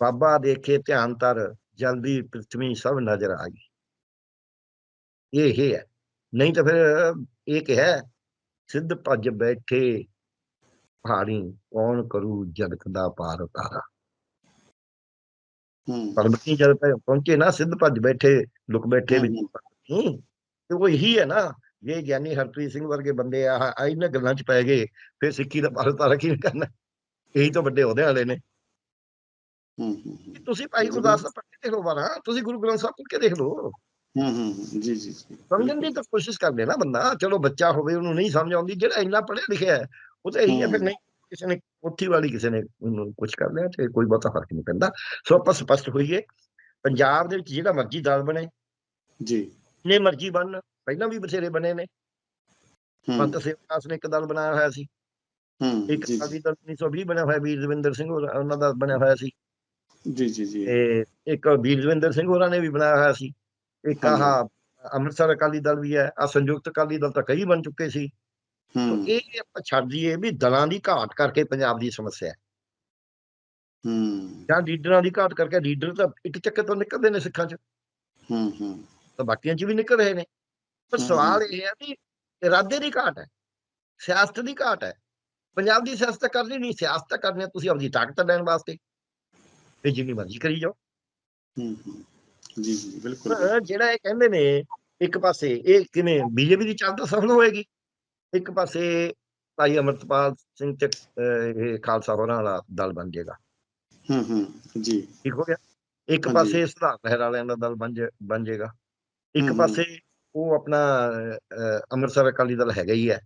S2: ਬਾਬਾ ਦੇਖੇ ਧਿਆਨ ਤਰ ਜਲਦੀ ਪ੍ਰਿਥਵੀ ਸਭ ਨਜ਼ਰ ਆਈ। ਇਹ ਹੀ ਹੈ। ਨਹੀਂ ਤਾਂ ਫਿਰ ਇਹ ਕਿਹਾ ਸਿੱਧ ਭੱਜ ਬੈਠੇ ਪਹਾੜੀ ਕੌਣ ਕਰੂ ਜਗਤ ਦਾ ਪਾਰ ਉਤਾਰਾ?
S1: ਹੂੰ।
S2: ਪਰਬਤੀ ਜਦ ਤੱਕ ਪਹੁੰਚੇ ਨਾ ਸਿੱਧ ਭੱਜ ਬੈਠੇ ਲੁਕ ਬੈਠੇ ਵਿੱਚ ਤੇ ਉਹ ਇਹੀ ਹੈ ਨਾ ਜੇ ਗਿਆਨੀ ਹਰਪ੍ਰੀਤ ਸਿੰਘ ਵਰਗੇ ਬੰਦੇ ਆ ਆ ਇਹਨਾਂ ਗੱਲਾਂ 'ਚ ਪੈ ਗਏ ਫਿਰ ਸਿੱਖੀ ਦਾ ਪਾਰ ਉਤਾਰਾ ਕਿਵੇਂ ਕਰਨਾ? ਇਹੀ ਤਾਂ ਵੱਡੇ ਅਹੁਦੇ ਵਾਲੇ ਨੇ।
S1: ਹੂੰ ਹੂੰ ਹੂੰ,
S2: ਤੁਸੀਂ ਭਾਈ। ਗੁਰਦਾਸ ਦਾ ਪੜ੍ਹ ਕੇ ਦੇਖ ਲਓ ਬਾਰਾ ਤੁਸੀਂ ਗੁਰੂ ਗ੍ਰੰਥ ਸਾਹਿਬ ਪੜ੍ਹ ਕੇ ਦੇਖ ਲਓ।
S1: ਹੂੰ ਹੂੰ ਜੀ ਜੀ
S2: ਸਮਝਣ ਦੀ ਤਾਂ ਕੋਸ਼ਿਸ਼ ਕਰਦੇ ਨਾ ਬੰਦਾ ਚਲੋ ਬੱਚਾ ਹੋਵੇ ਉਹਨੂੰ ਨਹੀਂ ਸਮਝ ਆਉਂਦੀ ਜਿਹੜਾ ਇੰਨਾ ਪੜ੍ਹਿਆ ਲਿਖਿਆ ਹੈ ਉਹ ਤਾਂ ਇਹੀ ਹੈ ਫਿਰ। ਨਹੀਂ ਕਿਸੇ ਨੇ ਉੱਥੀ ਵਾਲੀ ਕਿਸੇ ਨੇ ਉਹਨੂੰ ਕੁਝ ਕਰ ਲਿਆ ਤੇ ਕੋਈ ਬਹੁਤਾ ਫ਼ਰਕ ਨਹੀਂ ਪੈਂਦਾ। ਸੋ ਆਪਾਂ ਸਪਸ਼ਟ ਹੋਈਏ ਪੰਜਾਬ ਦੇ ਵਿੱਚ ਜਿਹੜਾ ਮਰਜ਼ੀ ਦਲ ਬਣੇ।
S1: ਜੀ।
S2: ਨੇ ਮਰਜ਼ੀ ਬਣ ਪਹਿਲਾਂ ਵੀ ਬਥੇਰੇ ਬਣੇ ਨੇ।
S1: ਹੂੰ।
S2: ਪੰਤ ਸੇਵਕਾਸ ਨੇ ਇੱਕ ਦਲ ਬਣਾਇਆ ਹੋਇਆ ਸੀ।
S1: ਹੂੰ
S2: ਇੱਕ ਅਕਾਲੀ ਦਲ 1920 ਬਣਿਆ ਹੋਇਆ ਵੀਰ ਦਵਿੰਦਰ ਸਿੰਘ ਉਹਨਾਂ ਦਾ ਬਣਿਆ ਹੋਇਆ ਸੀ।
S1: ਜੀ ਜੀ ਜੀ।
S2: ਤੇ ਇੱਕ ਵੀਰ ਦਵਿੰਦਰ ਸਿੰਘ ਹੋਰਾਂ ਨੇ ਵੀ ਬਣਾਇਆ ਹੋਇਆ ਸੀ। ਇੱਕ ਆਹ ਅੰਮ੍ਰਿਤਸਰ ਅਕਾਲੀ ਦਲ ਵੀ ਹੈ ਆ ਸੰਯੁਕਤ ਅਕਾਲੀ ਦਲ ਤਾਂ ਕਈ ਬਣ ਚੁੱਕੇ ਸੀ। ਇਹ ਆਪਾਂ ਛੱਡ ਦਈਏ ਵੀ ਦਲਾਂ ਦੀ ਘਾਟ ਕਰਕੇ ਪੰਜਾਬ ਦੀ ਸਮੱਸਿਆ ਹੈ।
S1: ਹੂੰ।
S2: ਜਾਂ ਲੀਡਰਾਂ ਦੀ ਘਾਟ ਕਰਕੇ ਲੀਡਰ ਤਾਂ ਇੱਕ ਚੱਕੇ ਤੋਂ ਨਿਕਲਦੇ ਨੇ ਸਿੱਖਾਂ 'ਚ।
S1: ਹੂੰ ਹੂੰ।
S2: ਤਾਂ ਬਾਕੀਆਂ 'ਚ ਵੀ ਨਿਕਲ ਰਹੇ ਨੇ। ਪਰ ਸਵਾਲ ਇਹ ਹੈ ਵੀ ਇਰਾਦੇ ਦੀ ਘਾਟ ਹੈ ਸਿਆਸਤ ਦੀ ਘਾਟ ਹੈ। ਪੰਜਾਬ ਦੀ ਸਿਆਸਤ ਕਰਨੀ ਨਹੀਂ ਸਿਆਸਤ ਕਰਨੀ ਤੁਸੀਂ ਆਪਣੀ ਤਾਕਤ ਲੈਣ ਵਾਸਤੇ। ਤੇ ਜਿੰਨੀ ਮਰਜ਼ੀ ਕਰੀ ਜਾਓ।
S1: ਹੂੰ ਹੂੰ। ਜੀ ਜੀ ਬਿਲਕੁਲ
S2: ਜਿਹੜਾ ਇਹ ਕਹਿੰਦੇ ਨੇ ਇੱਕ ਪਾਸੇ ਇਹ ਕਿਵੇਂ ਬੀਜੇਪੀ ਦੀ ਚਾਲ ਤਾਂ ਸਫਲ ਹੋਏਗੀ। ਇੱਕ ਪਾਸੇ ਭਾਈ ਅਮਰਤਪਾਲ ਸਿੰਘ ਇਹ ਖਾਲਸਾ ਹੋਰਾਂ ਵਾਲਾ ਦਲ ਬਣ ਜਾਏਗਾ
S1: ਹੂੰ ਹੂੰ ਜੀ।
S2: ਠੀਕ ਹੋ ਗਿਆ? ਇੱਕ। ਪਾਸੇ ਸੁਧਾਰ ਲਹਿਰ ਵਾਲਿਆਂ ਦਾ ਦਲ ਬਣ ਜਾਏਗਾ ਇੱਕ। ਪਾਸੇ ਉਹ ਆਪਣਾ ਅੰਮ੍ਰਿਤਸਰ ਅਕਾਲੀ ਦਲ ਹੈਗਾ ਹੀ ਹੈ।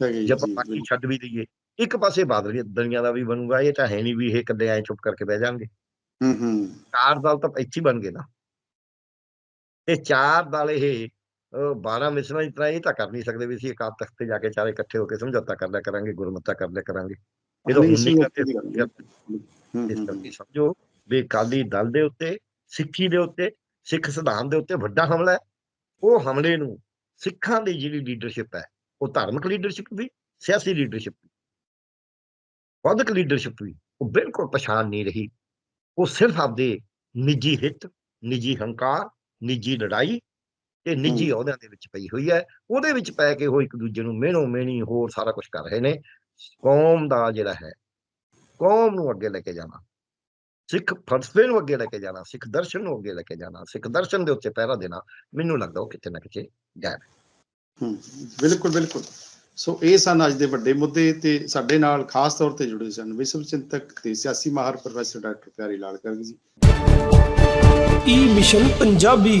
S1: ਜੀ
S2: ਆਪਾਂ
S1: ਬਿਲਕੁਲ।
S2: ਛੱਡ ਵੀ ਦਈਏ। ਇੱਕ ਪਾਸੇ ਬਾਦਲ ਦਲੀਆਂ ਦਾ ਵੀ ਬਣੂਗਾ ਇਹ ਤਾਂ ਹੈ ਨਹੀਂ ਵੀ ਇਹ ਇਕੱਲੇ ਐ ਚੁੱਪ ਕਰਕੇ ਬਹਿ ਜਾਣਗੇ।
S1: ਹੂੰ ਹੂੰ।
S2: ਚਾਰ ਦਲ ਤਾਂ ਇੱਥੇ ਹੀ ਬਣ ਗਏ ਨਾ। ਇਹ ਚਾਰ ਦਲ ਇਹ ਅਹ, 12 ਮਿਸਰਾਂ ਦੀ ਤਰ੍ਹਾਂ ਇਹ ਤਾਂ ਕਰ ਨਹੀਂ ਸਕਦੇ ਵੀ ਅਸੀਂ ਅਕਾਲ ਤਖਤ ਤੇ ਜਾ ਕੇ ਚਾਰੇ ਇਕੱਠੇ ਹੋ ਕੇ ਸਮਝੌਤਾ ਕਰ ਲਿਆ ਕਰਾਂਗੇ ਗੁਰਮਤਾ ਕਰ ਲਿਆ ਕਰਾਂਗੇ। ਇਹ ਤਾਂ ਹੁਣ ਨਹੀਂ ਕਰਦੇ। ਇਸ ਕਰਕੇ ਸਮਝੋ ਵੀ ਅਕਾਲੀ ਦਲ ਦੇ ਉੱਤੇ ਸਿੱਖੀ ਦੇ ਉੱਤੇ ਸਿੱਖ ਸਿਧਾਂਤ ਦੇ ਉੱਤੇ ਵੱਡਾ ਹਮਲਾ ਹੈ। ਉਹ ਹਮਲੇ ਨੂੰ ਸਿੱਖਾਂ ਦੀ ਜਿਹੜੀ ਲੀਡਰਸ਼ਿਪ ਹੈ ਉਹ ਧਾਰਮਿਕ ਲੀਡਰਸ਼ਿਪ ਵੀ ਸਿਆਸੀ ਲੀਡਰਸ਼ਿਪ ਵੀ। ਬੌਧਿਕ ਲੀਡਰਸ਼ਿਪ ਵੀ ਉਹ ਬਿਲਕੁਲ ਪਛਾਣ ਨਹੀਂ ਰਹੀ। ਉਹ ਸਿਰਫ ਆਪਦੇ ਨਿੱਜੀ ਹਿੱਤ ਨਿੱਜੀ ਹੰਕਾਰ ਨਿੱਜੀ ਲੜਾਈ ਤੇ ਨਿੱਜੀ। ਅਹੁਦਿਆਂ ਦੇ ਵਿੱਚ ਪਈ ਹੋਈ ਹੈ ਉਹਦੇ ਵਿੱਚ ਪੈ ਕੇ ਉਹ ਇੱਕ ਦੂਜੇ ਨੂੰ ਮਿਹਣੋ ਮਿਹਣੀ ਹੋਰ ਸਾਰਾ ਕੁਝ ਕਰ ਰਹੇ ਨੇ ਕੌਮ ਦਾ ਜਿਹੜਾ ਹੈ ਕੌਮ ਨੂੰ ਅੱਗੇ ਲੈ ਕੇ ਜਾਣਾ ਸਿੱਖ ਫਲਸਫੇ ਨੂੰ ਅੱਗੇ ਲੈ ਕੇ ਜਾਣਾ ਸਿੱਖ ਦਰਸ਼ਨ ਨੂੰ ਅੱਗੇ ਲੈ ਕੇ ਜਾਣਾ ਸਿੱਖ ਦਰਸ਼ਨ ਦੇ ਉੱਤੇ ਪਹਿਰਾ ਦੇਣਾ ਮੈਨੂੰ ਲੱਗਦਾ ਉਹ ਕਿਤੇ ਨਾ ਕਿਤੇ ਗਾਇਬ। ਹੂੰ
S1: ਬਿਲਕੁਲ ਬਿਲਕੁਲ ਸੋ ਇਹ ਸਨ ਅੱਜ ਦੇ ਵੱਡੇ ਮੁੱਦੇ ਤੇ ਸਾਡੇ ਨਾਲ ਖਾਸ ਤੌਰ ਤੇ ਜੁੜੇ ਸਨ ਵਿਸ਼ਵ ਚਿੰਤਕ ਤੇ ਸਿਆਸੀ ਮਾਹਰ ਪ੍ਰੋਫੈਸਰ ਡਾਕਟਰ ਪਿਆਰੀ ਲਾਲ ਕਰਗ ਜੀ।
S3: ਈ ਮਿਸ਼ਨ ਪੰਜਾਬੀ